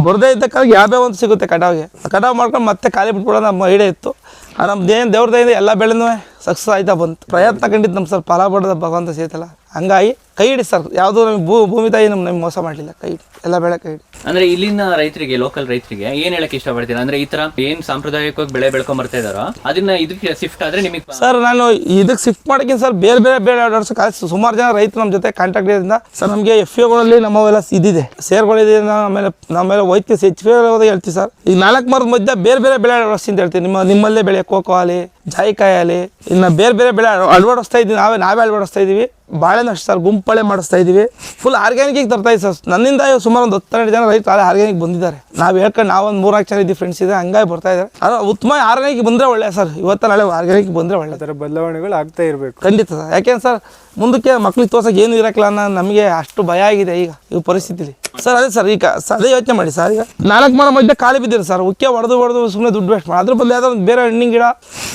ಬರದೇ ಇದ್ದಕ್ಕಾಗಿ ಯಾವ್ಯಾವ ಒಂದು ಸಿಗುತ್ತೆ ಕಟಾವಿಗೆ. ಕಟಾವು ಮಾಡ್ಕೊಂಡು ಮತ್ತೆ ಖಾಲಿ ಬಿಟ್ಬಿಡೋದು ನಮ್ಮ ಐಡಿಯಾ ಇತ್ತು. ಆ ದೇನ್ ದೇವ್ರದ ಎಲ್ಲ ಬೆಳೆನೂ ಸಕ್ಸಸ್ ಆಯ್ತಾ ಬಂತು. ಪ್ರಯತ್ನ ಕಂಡಿದ್ದು ನಮ್ಮ ಸರ್ ಫಲ ಪಡೆದ ಭಗವಂತ ಸೇತಲ್ಲ ಹಂಗಾಗಿ ಕೈ ಹಿಡಿ ಸರ್ ಯಾವುದೂ ನಮಗೆ ಭೂ ಭೂಮಿ ತಾಯಿ ನಮ್ಗೆ ನಮ್ಗೆ ಮೋಸ ಮಾಡಲಿಲ್ಲ ಕೈ ಹಿಡಿ ಎಲ್ಲ ಬೆಳೆ ಕೈ ಹಿಡಿ. ಅಂದ್ರೆ ಇಲ್ಲಿನ ರೈತರಿಗೆ ಲೋಕಲ್ ರೈತರಿಗೆ ಏನ್ ಹೇಳಕ್ ಇಷ್ಟಪಡ್ತೀರಾ? ಅಂದ್ರೆ ಈ ತರ ಏನ್ ಸಾಂಪ್ರದಾಯಿಕವಾಗಿ ಬೆಳೆ ಬೆಳ್ಕೊಂಡ್ ಬರ್ತಾ ಇದಾರೋ ಅದನ್ನ ಇದಕ್ಕೆ ಶಿಫ್ಟ್ ಆದ್ರೆ ನಿಮಗೆ ಸರ್ ನಾನು ಇದಕ್ಕೆ ಶಿಫ್ಟ್ ಮಾಡೋಕ್ಕಿಂತ ಸರ್ ಬೇರೆ ಬೇರೆ ಬೇರೆ ಆರ್ಡರ್ಸ್ ಸುಮಾರು ಜನ ರೈತರು ನಮ್ಮ ಜೊತೆ ಕಾಂಟ್ಯಾಕ್ಟ್ ಇರೋದ್ರಿಂದ ಸರ್ ನಮಗೆ ಎಫ್ಗಳಲ್ಲಿ ನಮ್ಮವೆಲ್ಲ ಇದಿದೆ. ಸೇರ್ಗಳಿದೆ ಆಮೇಲೆ ನಮ್ಮೆಲ್ಲ ವೈದ್ಯ ಎಚ್ ಪಿ ಹೇಳ್ತೀವಿ ಸರ್. ಈಗ ನಾಲ್ಕು ಮರದ ಮಧ್ಯೆ ಬೇರೆ ಬೇರೆ ಬೆಳೆ ಆರ್ಡರ್ಸ್ ಅಂತ ಹೇಳ್ತೀವಿ. ನಿಮ್ಮ ನಿಮ್ಮಲ್ಲೇ ಬೆಳೆ ಕೋಕೋ ಆಗಲಿ ಜಾಯಿಕಾಯಿ ಆಗಲಿ ಇನ್ನು ಬೇರೆ ಬೇರೆ ಬೆಳೆ ಅಳವಡಿಸ್ತಾ ಇದ್ದೀವಿ ನಾವೇ ನಾವೇ ಅಳವಡಿಸ್ತಾ ಇದ್ದೀವಿ. ಭಾಳ ಸರ್ ಸರ್ ಗುಂಪಳೆ ಮಾಡಿಸ್ತಾ ಇದ್ದೀವಿ ಫುಲ್ ಆರ್ಗ್ಯಾನಿಕ್ ತರ್ತಾ ಇದ್ದೀವಿ ಸರ್. ನನ್ನಿಂದ ಸುಮಾರು ಒಂದು ಹತ್ತೆರಡು ಜನ ರೈತರು ಅದೇ ಆರ್ಗ್ಯಾನಿಕ್ ಬಂದಿದ್ದಾರೆ. ನಾವು ಹೇಳ್ಕೊಂಡು ನಾವೊಂದು ಮೂರ್ನಾಲ್ಕು ಜನ ಇದ್ದೀವಿ ಫ್ರೆಂಡ್ಸ್ ಇದೆ ಹಂಗಾಗಿ ಬರ್ತಾ ಇದ್ದಾರೆ. ಅದು ಉತ್ತಮ ಆರ್ಗ್ಯಾನಿಕ್ ಬಂದರೆ ಒಳ್ಳೆ ಸರ್. ಇವತ್ತು ನಾಳೆ ಆರ್ಗ್ಯಾನಿಕ್ ಬಂದರೆ ಒಳ್ಳೆ. ಥರ ಬದಲಾವಣೆಗಳು ಆಗ್ತಾ ಇರಬೇಕು. ಖಂಡಿತ ಸರ್. ಯಾಕೆಂದ್ರೆ ಸರ್? ಮುಂದಕ್ಕೆ ಮಕ್ಳಿಗೆ ತೋರ್ಸೋಕೆ ಏನು ಇರಕ್ಕಿಲ್ಲ ಅನ್ನೋ ನಮಗೆ ಅಷ್ಟು ಭಯ ಆಗಿದೆ ಈಗ ಈ ಪರಿಸ್ಥಿತಿಲಿ. ಸರ್, ಅದೇ ಸರ್, ಈಗ ಅದೇ ಯೋಚನೆ ಮಾಡಿ ಸರ್, ಈಗ ನಾಲ್ಕು ಮರ ಮಧ್ಯೆ ಖಾಲಿ ಬಿದ್ದಿರಿ ಸರ್, ಉಕ್ಕೆ ಹೊಡೆದು ಹೊಡೆದು ಸುಮ್ಮನೆ ದುಡ್ಡು ವೇಸ್ಟ್ ಮಾಡಿ ಅದ್ರ ಬದಲು ಒಂದು ಬೇರೆ ಹಣ್ಣಿನ ಗಿಡ,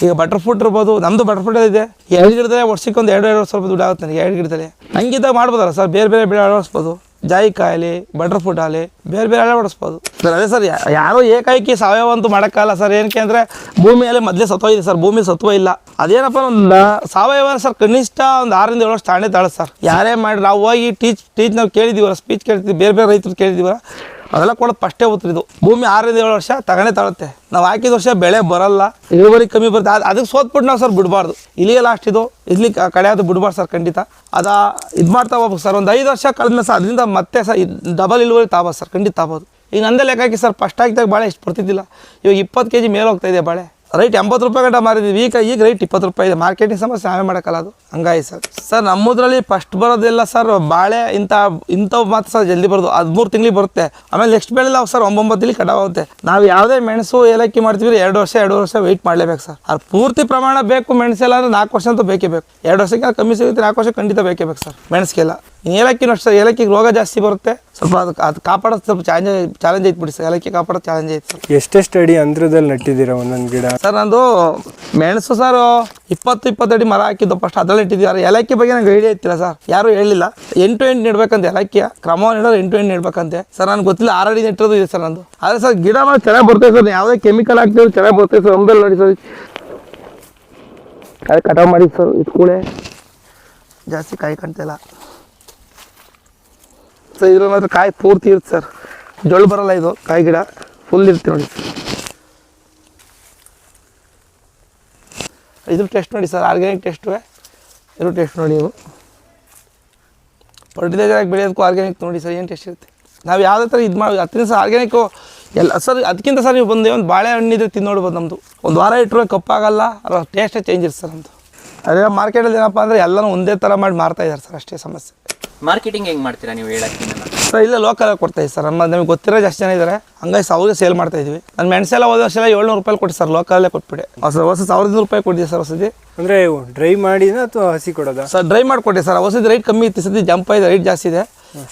ಈಗ ಬಟರ್ ಫ್ರೂಟ್ ಇರ್ಬೋದು ನಮ್ಮದು ಬಟರ್ ಫ್ರೂಟ್ ಇದೆ ಎರಡು ಗಿಡದಲ್ಲಿ ವರ್ಷಕ್ಕೆ ಒಂದು ಎರಡು ಎರಡು ಸ್ವಲ್ಪ ದುಡ್ಡು ಆಗುತ್ತೆ ನನಗೆ ಎರಡು ಗಿಡದಲ್ಲಿ. ಹಂಗಿದ್ದಾಗ ಮಾಡ್ಬೋದಲ್ಲ ಸರ್, ಬೇರೆ ಬೇರೆ ಬೆಳೆ ಅಳವಡಿಸ್ಬೋದು. ಜಾಯಿಕಾಯಿ ಬಟರ್ ಫ್ರೂಟ್ ಆಗಲಿ, ಬೇರೆ ಬೇರೆ ಅಳವಡಿಸ್ಬೋದು. ಸರ್, ಅದೇ ಸರ್ ಯಾರೋ ಏಕಾಏಕಿ ಸಾವಯವ ಅಂತೂ ಮಾಡೋಕ್ಕಲ್ಲ ಸರ್, ಏನಕ್ಕೆ ಅಂದರೆ ಭೂಮಿಯಲ್ಲಿ ಮೊದಲೇ ಸತ್ವ ಇದೆ ಸರ್ ಭೂಮಿ ಸತ್ವ ಇಲ್ಲ. ಅದೇನಪ್ಪ ಒಂದು ಸಾವಯವ ಸರ್ ಕನಿಷ್ಠ ಒಂದು ಆರರಿಂದ ಏಳು ವರ್ಷ ತಾಣೆ ತಾಳ ಸರ್. ಯಾರೇ ಮಾಡಿ ನಾವು ಹೋಗಿ ಟೀಚ್ ಟೀಚ್ ನಾವು ಕೇಳಿದ್ದೀವಲ್ಲ ಸ್ಪೀಚ್ ಕೇಳ್ತೀವಿ, ಬೇರೆ ಬೇರೆ ರೈತರು ಕೇಳಿದೀವಲ್ಲ, ಅದೆಲ್ಲ ಕೊಡೋದು ಫಸ್ಟೇ ಹೋಗ್ತಾರೆ ಇದು. ಭೂಮಿ ಆರರಿಂದ ಏಳು ವರ್ಷ ತಗೊಂಡೇ ತಾಳುತ್ತೆ. ನಾವು ಹಾಕಿದ ವರ್ಷ ಬೆಳೆ ಬರಲ್ಲ, ಇಳುವರಿ ಕಮ್ಮಿ ಬರುತ್ತೆ. ಅದು ಅದಕ್ಕೆ ಸೋತ್ಬಿಟ್ಟು ನಾವು ಸರ್ ಬಿಡಬಾರ್ದು. ಇಲ್ಲಿಗೆ ಲಾಸ್ಟ್ ಇದು ಇಲ್ಲಿ ಅದು ಬಿಡಬಾರ್ದು ಸರ್ ಖಂಡಿತ. ಅದ, ಇದು ಮಾಡ್ತಾ ಹೋಗ್ಬೇಕು ಸರ್. ಒಂದು ಐದು ವರ್ಷ ಕಳೆದ್ಮೇಲೆ ಸರ್, ಅದರಿಂದ ಮತ್ತೆ ಸರ್ ಡಬಲ್ ಇಳುವರಿ ತಾಬೋದು ಸರ್, ಖಂಡಿತ ತಾಬೋದು. ಈಗ ನಂದೇ ಲೆಕ್ಕ ಹಾಕಿ ಸರ್ ಫಸ್ಟ್ ಹಾಕಿದಾಗ ಬಾಳೆ ಎಷ್ಟು ಬರ್ತಿದ್ದಿಲ್ಲ. ಇವಾಗ ಇಪ್ಪತ್ತು ಕೆ ಜಿ ಮೇಲೆ ಹೋಗ್ತಾ ಇದೆ ಬಾಳೆ. ರೈಟ್ ಎಂಬತ್ತು ರೂಪಾಯಿ ಗಂಟೆ ಮಾರಿದ್ವಿ. ಈಗ ಈಗ ರೈಟ್ ಇಪ್ಪತ್ತು ರೂಪಾಯಿ ಇದೆ. ಮಾರ್ಕೆಟಿಂಗ್ ಸಮಸ್ಯೆ ನಾವೇ ಮಾಡೋಕ್ಕಲ್ಲ ಅದು. ಹಂಗಾಗಿ ಸರ್ ಸರ್ ನಮ್ಮದ್ರಲ್ಲಿ ಫಸ್ಟ್ ಬರೋದಿಲ್ಲ ಸರ್ ಬಾಳೆ ಇಂಥ, ಇಂಥವು ಮಾತ್ರ ಸರ್ ಜಲ್ದಿ ಬರೋದು. ಹದಿಮೂರು ತಿಂಗಳಿಗೆ ಬರುತ್ತೆ. ಆಮೇಲೆ ನೆಕ್ಸ್ಟ್ ಬೆಳೆಲ್ಲ ಸರ್ ಒಂಬೊಂಬತ್ತು ತಿಂಗಳಿಗೆ ಕಟಾವಾಗುತ್ತೆ ನಾವು ಯಾವುದೇ ಮೆಣಸು ಏಲಕ್ಕಿ ಮಾಡ್ತೀವಿ ಎರಡು ವರ್ಷ ಎರಡು ವರ್ಷ ವೆಯ್ಟ್ ಮಾಡಲೇಬೇಕು ಸರ್ ಅದು ಪೂರ್ತಿ ಪ್ರಮಾಣ ಬೇಕು ಮೆಣಸೆಲ್ಲ ಅಂದರೆ ನಾಲ್ಕು ವರ್ಷ ಅಂತೂ ಬೇಕೇ ಬೇಕು. ಎರಡು ವರ್ಷಕ್ಕೆ ಕಮ್ಮಿ ಸಿಗುತ್ತೆ, ನಾಲ್ಕು ವರ್ಷ ಖಂಡಿತ ಬೇಕೇ ಬೇಕು ಸರ್ ಮೆಣಸಿಗೆಲ್ಲ. ಇನ್ನು ಏಲಕ್ಕಿನೂ ಅಷ್ಟೇ ಸರ್ ಏಲಕ್ಕಿಗೆ ರೋಗ ಜಾಸ್ತಿ ಬರುತ್ತೆ. ಸ್ವಲ್ಪ ಅದಕ್ಕೆ ಅದು ಕಾಪಾಡೋದು ಸ್ವಲ್ಪ ಚಾಲೆಂಜ್ ಚಾಲೆಂಜ್ ಐತೆ ಬಿಡಿ ಸರ್. ಏಲಕ್ಕಿ ಕಾಪಾಡೋದು ಚಾಲೆಂಜ್ ಐತೆ ಸರ್. ಎಷ್ಟೆಷ್ಟು ಅಡಿ ಅಂದ್ರದಲ್ಲಿ ನೆಟ್ಟಿದ್ದೀರಾ ಒಂದೊಂದು ಗಿಡ? ಸರ್ ನಂದು ಮೆಣಸು ಸರ್ ಇಪ್ಪತ್ತು ಅಡಿ ಮರ ಹಾಕಿದ್ದು ಫಸ್ಟ್ ಅದರಲ್ಲಿ ಇಟ್ಟಿದ್ದೀವಿ ಏಲಕ್ಕಿ ಬಗ್ಗೆ ನಂಗೆ ಐಡಿಯಾ ಇತ್ತಿಲ್ಲ ಸರ್. ಯಾರು ಹೇಳಿಲ್ಲ. ಎಂಟು ಎಂಟು ನೆಡ್ಬೇಕಂತ ಏಲಕ್ಕಿಯ. ಕ್ರಮ ನೆಡೋದು ಎಂಟು ಎಂಟು ನೆಡ್ಬೇಕಂತೆ. ಸರ್ ನನಗೆ ಗೊತ್ತಿಲ್ಲ ಆರು ಅಡಿ ನೆಟ್ಟಿರೋದು ಇದೆ ಸರ್ ನಂದು. ಆದರೆ ಸರ್ ಗಿಡ ಮಾಡಿ ಚೆನ್ನಾಗಿ ಬರ್ತದೆ ಸರ್. ಯಾವುದೇ ಕೆಮಿಕಲ್ ಹಾಕ್ತೀವಿ ಚೆನ್ನಾಗಿ ಬರ್ತದೆ ಸರ್. ಒಂದಲ್ಲಿ ನೋಡಿ ಸರ್. ಕಾಯಿ ಕಟಾವು ಮಾಡಿ ಸರ್. ಇದು ಕೂಳೆ ಜಾಸ್ತಿ ಕಾಯಿ ಕಾಣ್ತಿಲ್ಲ ಸರ್ ಇದ್ರ ಮಾತ್ರ ಕಾಯಿ ಪೂರ್ತಿ ಇರುತ್ತೆ ಸರ್. ಜೊಳ್ಳು ಬರಲ್ಲ ಇದು, ಕಾಯಿ ಗಿಡ. ಫುಲ್ ಇರುತ್ತೆ ನೋಡಿ. ಇದು ಟೆಸ್ಟ್ ನೋಡಿ ಸರ್ ಆರ್ಗ್ಯಾನಿಕ್ ಟೆಸ್ಟು ಇದ್ರ ಟೆಸ್ಟ್ ನೋಡಿ ನೀವು. ಫರ್ಟಿಲೈಸರ್ ಆಗಿ ಬೆಳೆಯೋದಕ್ಕೂ ಆರ್ಗ್ಯಾನಿಕ್ ನೋಡಿ ಸರ್, ಏನು ಟೆಸ್ಟ್ ಇರುತ್ತೆ? ನಾವು ಯಾವುದೇ ಥರ ಇದು ಮಾಡಿ, ಹತ್ತಿನ ಸರ್ ಆರ್ಗ್ಯಾನಿಕ್ಕು ಎಲ್ಲ ಸರ್, ಅದಕ್ಕಿಂತ ಸರ್ ನೀವು ಬಂದು, ಒಂದು ಬಾಳೆಹಣ್ಣಿದ್ರೆ ತಿಂದು ನೋಡ್ಬೋದು ನಮ್ಮದು ಒಂದು ವಾರ ಇಟ್ಟರೆ ಕಪ್ಪಾಗಲ್ಲ, ಅದರ ಟೇಸ್ಟೇ ಚೇಂಜ್ ಇರುತ್ತೆ ಸರ್ ನಮ್ಮದು ಅದೇ ಮಾರ್ಕೆಟಲ್ಲಿ ಏನಪ್ಪ ಅಂದರೆ ಎಲ್ಲನೂ ಒಂದೇ ಥರ ಮಾಡಿ ಮಾರ್ತಾ ಇದ್ದಾರೆ ಸರ್, ಅಷ್ಟೇ ಸಮಸ್ಯೆ. ಮಾರ್ಕೆಟಿಂಗ್ ಹೆಂಗೆ ಮಾಡ್ತೀರಾ ನೀವು ಹೇಳಕ್ಕೆ ಸರ್ ಇಲ್ಲ ಲೋಕಲ್ ಕೊಡ್ತಾ ಇದ್ದೀವಿ ಸರ್. ನಮ್ಮ ನಮಗೆ ಗೊತ್ತಿರೋ ಜಾಸ್ತಿ ಜನ ಇದ್ದಾರೆ ಹಂಗಾಗಿ ಸಾವಿರ ಸೇಲ್ ಮಾಡ್ತಾ ಇದ್ವಿ. ನಾನು ಮೆಣಸೆಲ್ಲ ಹೋದ ವರ್ಷ ಎಲ್ಲ ಏಳ್ನೂರು ರೂಪಾಯಿ ಕೊಟ್ಟು ಸರ್ ಲೋಕಲ್ಲೇ ಕೊಟ್ಬಿಡಿ. ಹೊಸ ಹೊಸ ಸಾವಿರದ ರೂಪಾಯಿ ಕೊಟ್ಟಿದ್ದೆ ಸರ್ ಹೊಸದಿ. ಅಂದರೆ ಡ್ರೈ ಮಾಡಿನ ಅಥವಾ ಹಸಿ ಕೊಡೋದಾ? ಸರ್ ಡ್ರೈ ಮಾಡಿಕೊಟ್ಟೆ ಸರ್. ಹೊಸದು ರೇಟ್ ಕಮ್ಮಿ ಇತ್ತು ಈ ಸತಿ ಜಂಪ್ ಆಗಿದೆ ರೇಟ್ ಜಾಸ್ತಿ ಇದೆ.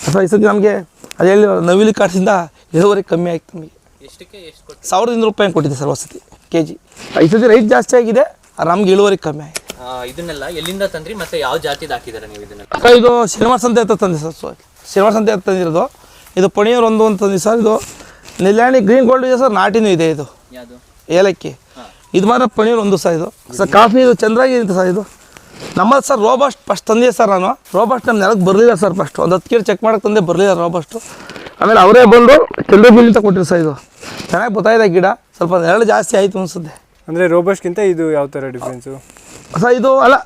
ಸರ್ ಈ ಸತಿ ನಮಗೆ ಅದೇ ನವಿಲಿ ಕಾರ್ಡ್ಸಿಂದ ಇಳುವರಿ ಕಮ್ಮಿ ಆಯ್ತು ನಮಗೆ. ಎಷ್ಟಕ್ಕೆ ಎಷ್ಟು ಕೊಟ್ಟು ಸಾವಿರದ ಇನ್ನೂರು ರೂಪಾಯಿ ಕೊಟ್ಟಿದೆ ಸರ್ ಹೊಸತಿ ಕೆ ಜಿ ಈ ಸತಿ ರೈಟ್ ಜಾಸ್ತಿ ಆಗಿದೆ ನಮ್ಗೆ ಇಳುವರಿ ಕಮ್ಮಿ ಆಗಿದೆ ಇದನ್ನೆಲ್ಲ ಎಲ್ಲಿಂದ ತಂದ್ರಿ? ಮತ್ತೆ ಯಾವ ಜಾತಿದ ಹಾಕಿದಾರೆ ನೀವು ಇದನ್ನ ಅಕ್ಕ ಇದು ಶನಿವಾರ ಸಂತೆ ಅಂತ ತಂದೆ ಸರ್ ಸೊ ಸಂತೆ ಅಂತ ತಂದಿರೋದು. ಇದು ಪಣಿಯೂರು ಒಂದು ಅಂತ ತಂದಿ ಸರ್ ಇದು ನಿಲ್ಯಾಣಿ ಗ್ರೀನ್ ಗೋಲ್ಡ್ ಇದೆ ಸರ್ ನಾಟಿನೂ ಇದೆ ಇದು. ಯಾವುದು? ಏಲಕ್ಕಿ. ಇದು ಮಾತ್ರ ಪನೀರ್ ಒಂದು ಸರ್ ಇದು. ಸರ್ ಕಾಫಿ ಇದು ಚಂದ್ರಾಗಿ ಅಂತ ಸರ್ ಇದು. ನಮ್ಮದು ಸರ್ ರೋಬಸ್ಟ್ ಫಸ್ಟ್ ತಂದೆ ಸರ್ ನಾನು. ರೋಬಸ್ಟ್ ನಮ್ಮ ನೆಲಕ್ಕೆ ಬರಲಿಲ್ಲ ಸರ್ ಫಸ್ಟ್ ಒಂದು ಹತ್ತು ಕಿಲೋ ಚೆಕ್ ಮಾಡಕ್ಕೆ ತಂದೆ ಬರಲಿಲ್ಲ ರೋಬಸ್ಟು ಆಮೇಲೆ ಅವರೇ ಬಂದು ಚಂದ್ರಬಿಲ್ ಅಂತ ಕೊಟ್ಟಿರು ಸರ್ ಇದು. ಚೆನ್ನಾಗಿ ಬರ್ತಾಯಿದೆ ಗಿಡ. ಸ್ವಲ್ಪ ನೆರಳು ಜಾಸ್ತಿ ಆಯಿತು ಅನಿಸುತ್ತೆ. ಅಂದರೆ ರೋಬಸ್ಟ್ಗಿಂತ ಇದು ಯಾವ ಥರ ಡಿಫ್ರೆನ್ಸು ಸರ್ ಇದು ಅಲ್ಲ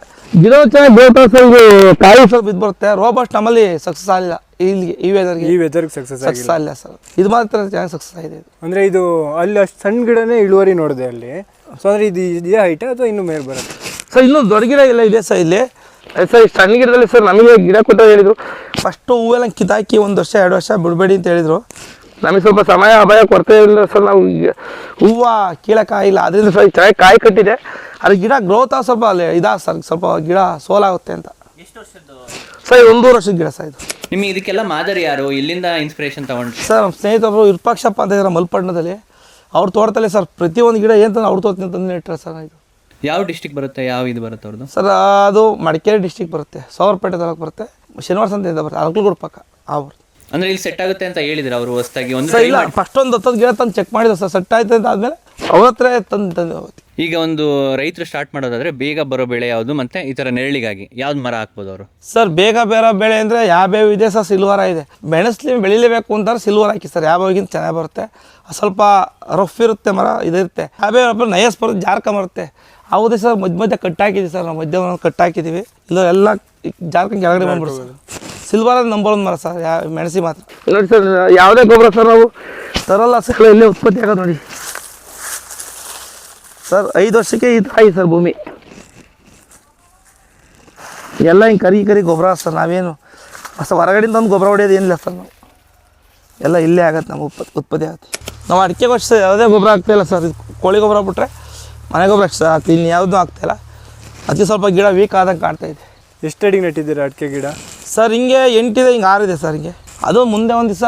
ಗಿಡ ಚೆನ್ನಾಗಿ ಸರ್ ಇದು ಕಾಯಿ ಸ್ವಲ್ಪ ಬಿದ್ದು ಬರುತ್ತೆ. ರೋಬಸ್ಟ್ ನಮ್ಮಲ್ಲಿ ಸಕ್ಸಸ್ ಆಗಲಿಲ್ಲ. ಇಲ್ಲಿ ಈ ವೆದರ್ಗೆ ಈ ವೆದರ್ಗೆ ಸಕ್ಸಸ್ ಸಕ್ಸಸ್ ಆಗಿಲ್ಲ. ಸರ್ ಇದು ಮಾತ್ರ ಚೆನ್ನಾಗಿ ಸಕ್ಸಸ್ ಆಗಿದೆ. ಇದು ಅಂದರೆ ಇದು ಅಲ್ಲಿ ಅಷ್ಟು ಸಣ್ಣ ಗಿಡನೇ ಇಳುವರಿ ನೋಡಿದೆ ಅಲ್ಲಿ. ಸೊ ಅಂದರೆ ಇದು ಇದೇ ಹೈಟ್ ಅಥವಾ ಇನ್ನೂ ಮೇಲೆ ಬರುತ್ತೆ? ಸರ್ ಇನ್ನೂ ದೊಡ್ಡ ಗಿಡ ಎಲ್ಲ ಇದೆ ಸರ್ ಇಲ್ಲಿ. ಅದೇ ಸರ್ ಈ ಸಣ್ಣ ಗಿಡದಲ್ಲಿ ಸರ್ ನಮಗೆ ಗಿಡ ಕೊಟ್ಟ ಹೇಳಿದ್ರು. ಫಸ್ಟು ಹೂವೆಲ್ಲ ಕಿತ್ತಾಕಿ ಒಂದು ವರ್ಷ ಎರಡು ವರ್ಷ ಬಿಡಬೇಡಿ ಅಂತ ಹೇಳಿದರು. ನಮಗೆ ಸ್ವಲ್ಪ ಸಮಯ ಅಭಯ ಕೊರತೆ ಇಲ್ಲ ಸರ್. ನಾವು ಹೂವು ಕೀಳಕ್ಕಾಗಿಲ್ಲ ಅದರಿಂದ ಸ್ವಲ್ಪ ಚೆನ್ನಾಗಿ ಕಾಯಿ ಕಟ್ಟಿದೆ. ಅದು ಗಿಡ ಗ್ರೋತ್ ಸ್ವಲ್ಪ ಅಲ್ಲಿ ಇದಾ ಸರ್ ಸ್ವಲ್ಪ ಗಿಡ ಸೋಲಾಗುತ್ತೆ ಅಂತ. ಸರ್ ಒಂದು ಒಂದೂವರೆ ವರ್ಷದ ಗಿಡ ಸರ್ ಇದು. ನಿಮಗೆ ಇದಕ್ಕೆಲ್ಲ ಮಾದರಿ ಯಾರು? ಇಲ್ಲಿಂದ ಇನ್ಸ್ಪಿರೇಷನ್ ತಗೊಂಡು ಸರ್ ನಮ್ಮ ಸ್ನೇಹಿತರು ವಿರೂಪಾಕ್ಷಪ್ಪ ಅಂತ ಇದ್ದಾರೆ ಮಲ್ಪಟ್ಟಣದಲ್ಲಿ ಅವ್ರ ತೋಟದಲ್ಲಿ ಸರ್ ಪ್ರತಿಯೊಂದು ಗಿಡ ಏನು ಅವ್ರ ತೋಟದಿಂದ ತಂದು ನೆಟ್ಟರೆ ಸರ್ ಇದು. ಯಾವ ಡಿಸ್ಟಿಕ್ ಬರುತ್ತೆ? ಯಾವ ಇದು ಬರುತ್ತೆ ಅವ್ರದ್ದು ಸರ್ ಅದು ಮಡಿಕೇರಿ ಡಿಸ್ಟಿಕ್ ಬರುತ್ತೆ. ಸೋಮರಪೇಟೆ ತಾಲೂಕು ಬರುತ್ತೆ. ಶನಿವಾರ ಸಂತೆಯಿಂದ ಬರುತ್ತೆ. ಅರಕಲ್ಗೂಡು ಪಕ್ಕ ಆ ಬರುತ್ತೆ ಅಂದ್ರೆ ಇಲ್ಲಿ ಸೆಟ್ ಆಗುತ್ತೆ ಅಂತ ಹೇಳಿದ್ರು ಅವರು ಹೊಸದಾಗಿ ಒಂದು ಸರ್ ಇಲ್ಲ ಫಸ್ಟ್ ಒಂದು ಹತ್ತತ್ತು ಗಿಡ ತಂದು ಚೆಕ್ ಮಾಡಿದ್ರು ಸರ್ ಸೆಟ್ ಆಯ್ತು ಅಂತ ಆದಮೇಲೆ ಅವ್ರ ಹತ್ರ ತಂದು ತಂದು ಈಗ ಒಂದು ರೈತರು ಸ್ಟಾರ್ಟ್ ಮಾಡೋದಾದ್ರೆ ಬೇಗ ಬರೋ ಬೆಳೆ ಯಾವುದು ಮತ್ತೆ ಈ ತರ ನೆರಳಿಗಾಗಿ ಯಾವ್ದು ಮರ ಹಾಕ್ಬೋದು ಅವರು? ಸರ್ ಬೇಗ ಬೇರೆ ಬೆಳೆ ಅಂದರೆ ಯಾವ್ಯಾವ ಇದೆ ಸರ್ ಸಿಲ್ವರ ಇದೆ. ಮೆಣಸ್ಲಿ ಬೆಳಿಲೇಬೇಕು ಅಂತಾರೆ ಸಿಲ್ವರ್ ಹಾಕಿ ಸರ್ ಯಾವ್ಯಾವಿಗಿಂತ ಚೆನ್ನಾಗಿ ಬರುತ್ತೆ. ಸ್ವಲ್ಪ ರಫ್ ಇರುತ್ತೆ ಮರ ಇದಿರುತ್ತೆ. ಯಾವ ನಯಸ್ ಬರುತ್ತೆ ಜಾರ್ಕ ಬರುತ್ತೆ ಹೌದು ಸರ್ ಮಧ್ಯ ಮಧ್ಯ ಕಟ್ ಹಾಕಿದ್ದೀವಿ ಸರ್ ನಾವು ಮಧ್ಯ ಕಟ್ಟಾಕಿದ್ದೀವಿ. ಕಟ್ ಹಾಕಿದ್ದೀವಿ ಇಲ್ಲ ಎಲ್ಲ ಜಾರ್ಖಂಡ್ ಕೆಳಗಡೆ ಬಂದ್ಬಿಡು ಸರ್. ಸಿಲ್ವರ್ ನಂಬರ್ ಒಂದು ಮರ ಸರ್ ಯಾ ಮೆಣಸಿ ಮಾತ್ರ. ನೋಡಿ ಸರ್ ಯಾವುದೇ ಗೊಬ್ಬರ ಸರ್ ನಾವು ತರಲ್ಲ ಸರ್ ಇಲ್ಲೇ ಉತ್ಪತ್ತಿ ಆಗೋದು ನೋಡಿ. ಸರ್ ಐದು ವರ್ಷಕ್ಕೆ ಇದು ಆಯ್ತು ಸರ್ ಭೂಮಿ. ಎಲ್ಲ ಹಿಂಗೆ ಕರಿ ಕರಿ ಗೊಬ್ಬರ ಸರ್ ನಾವೇನು ಹೊಸ ಹೊರಗಡೆಯಿಂದ ಒಂದು ಗೊಬ್ಬರ ಹೊಡೆಯೋದು ಏನಿಲ್ಲ ಸರ್ ನಾವು. ಎಲ್ಲ ಇಲ್ಲೇ ಆಗತ್ತೆ ನಮ್ಮ ಉತ್ಪತ್ತಿ ಉತ್ಪತ್ತಿ ಆಗುತ್ತೆ. ನಾವು ಅಡಿಕೆ ವರ್ಷ ಯಾವುದೇ ಗೊಬ್ಬರ ಹಾಕ್ತಾಯಿಲ್ಲ ಸರ್ ಇದು ಕೋಳಿ ಗೊಬ್ಬರ ಬಿಟ್ರೆ ಮನೆ ಗೊಬ್ಬರ ಅಷ್ಟೇ ಹಾಕ್ತೀವಿ ಇನ್ನು ಯಾವುದೂ ಆಗ್ತಾಯಿಲ್ಲ ಅದಕ್ಕೆ ಸ್ವಲ್ಪ ಗಿಡ ವೀಕ್ ಆದಂಗೆ ಕಾಣ್ತಾ ಇದೆ. ಎಷ್ಟು ಅಡಿಗೆ ನೆಟ್ಟಿದ್ದೀರಾ ಅಡಿಕೆ ಗಿಡ? ಸರ್ ಹಿಂಗೆ ಎಂಟಿದೆ ಹಿಂಗೆ ಆರಿದೆ ಸರ್ ಹಿಂಗೆ. ಅದು ಮುಂದೆ ಒಂದು ದಿವಸ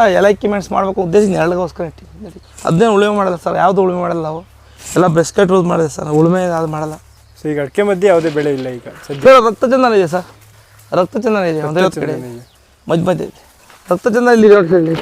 ಮೆಣಸು ಮಾಡಬೇಕು ಉದ್ದೇಶ ನೆರಳಿಗೋಸ್ಕರ ಇಟ್ಟಿದ್ದೀನಿ ಅದನ್ನೇ ಉಳುಮೆ ಮಾಡಲ್ಲ ಸರ್ ಯಾವುದು ಉಳುಮೆ ಮಾಡಲ್ಲ ನಾವು. ಎಲ್ಲ ಬ್ರೆಸ್ಕಟ್ ರೋಸ್ ಯೂಸ್ ಮಾಡಿದೆ ಸರ್ ಉಳುಮೆ ಅದು ಮಾಡಲ್ಲ. ಸೊ ಈಗ ಅಡಿಕೆ ಮಧ್ಯೆ ಯಾವುದೇ ಬೆಳೆ ಇಲ್ಲ ಈಗ ಸದ್ಯ? ಸರ್ ರಕ್ತ ಚಂದನ ಇದೆ ಸರ್. ರಕ್ತ ಚಂದನ ಇದೆ ಒಂದು ಐವತ್ತು ಕಡೆ. ಇದೆ. ಮಧ್ಯ ಮಧ್ಯ ಇದೆ. ರಕ್ತ ಚಂದನ ಸರ್ ಇಲ್ಲಿ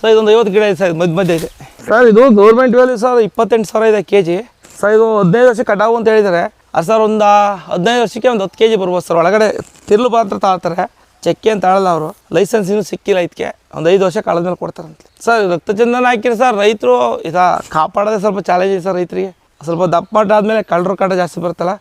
ಸರ್ ಇದೊಂದು ಐವತ್ತು ಗಿಡ ಇದೆ ಸರ್ ಮಧ್ಯ ಮಧ್ಯ ಇದೆ. ಸರ್ ಇದು ಗೌರ್ಮೆಂಟ್ ವ್ಯಾಲ್ಯೂ ಸರ್ ಇಪ್ಪತ್ತೆಂಟು ಸಾವಿರ ಇದೆ ಕೆ ಜಿ ಸರ್ ಇದು ಹದಿನೈದು ವರ್ಷಕ್ಕೆ ಕಟಾವು ಅಂತ ಹೇಳಿದ್ದಾರೆ. ಅದು ಸರ್ ಒಂದು ಹದಿನೈದು ವರ್ಷಕ್ಕೆ ಒಂದು ಹತ್ತು ಕೆ ಜಿ ಬರ್ಬೋದು ಸರ್ ಒಳಗಡೆ ತಿರ್ಲು ಪಾತ್ರ ತಾಳ್ತಾರೆ. ಚೆಕ್ಕೆ ಅಂತ ಹೇಳಲ್ಲ ಅವರು. ಲೈಸೆನ್ಸ್ ಇನ್ನೂ ಸಿಕ್ಕಿಲ್ಲ ಇದಕ್ಕೆ. ಒಂದು ಐದು ವರ್ಷ ಕಳೆದ ಕೊಡ್ತಾರಂತೆ ಸರ್ ರಕ್ತಚಂದನ ಹಾಕಿರಿ ಸರ್ ರೈತರು ಇದು ಕಾಪಾಡೋದೇ ಸ್ವಲ್ಪ ಚಾಲೆಂಜ್ ಇದೆ ಸರ್ ರೈತರಿಗೆ. ಸ್ವಲ್ಪ ದಪ್ಪ ಮಟ್ಟ ಆದಮೇಲೆ ಕಳ್ಳರು ಕಾಟ ಜಾಸ್ತಿ ಬರುತ್ತಲ್ಲ.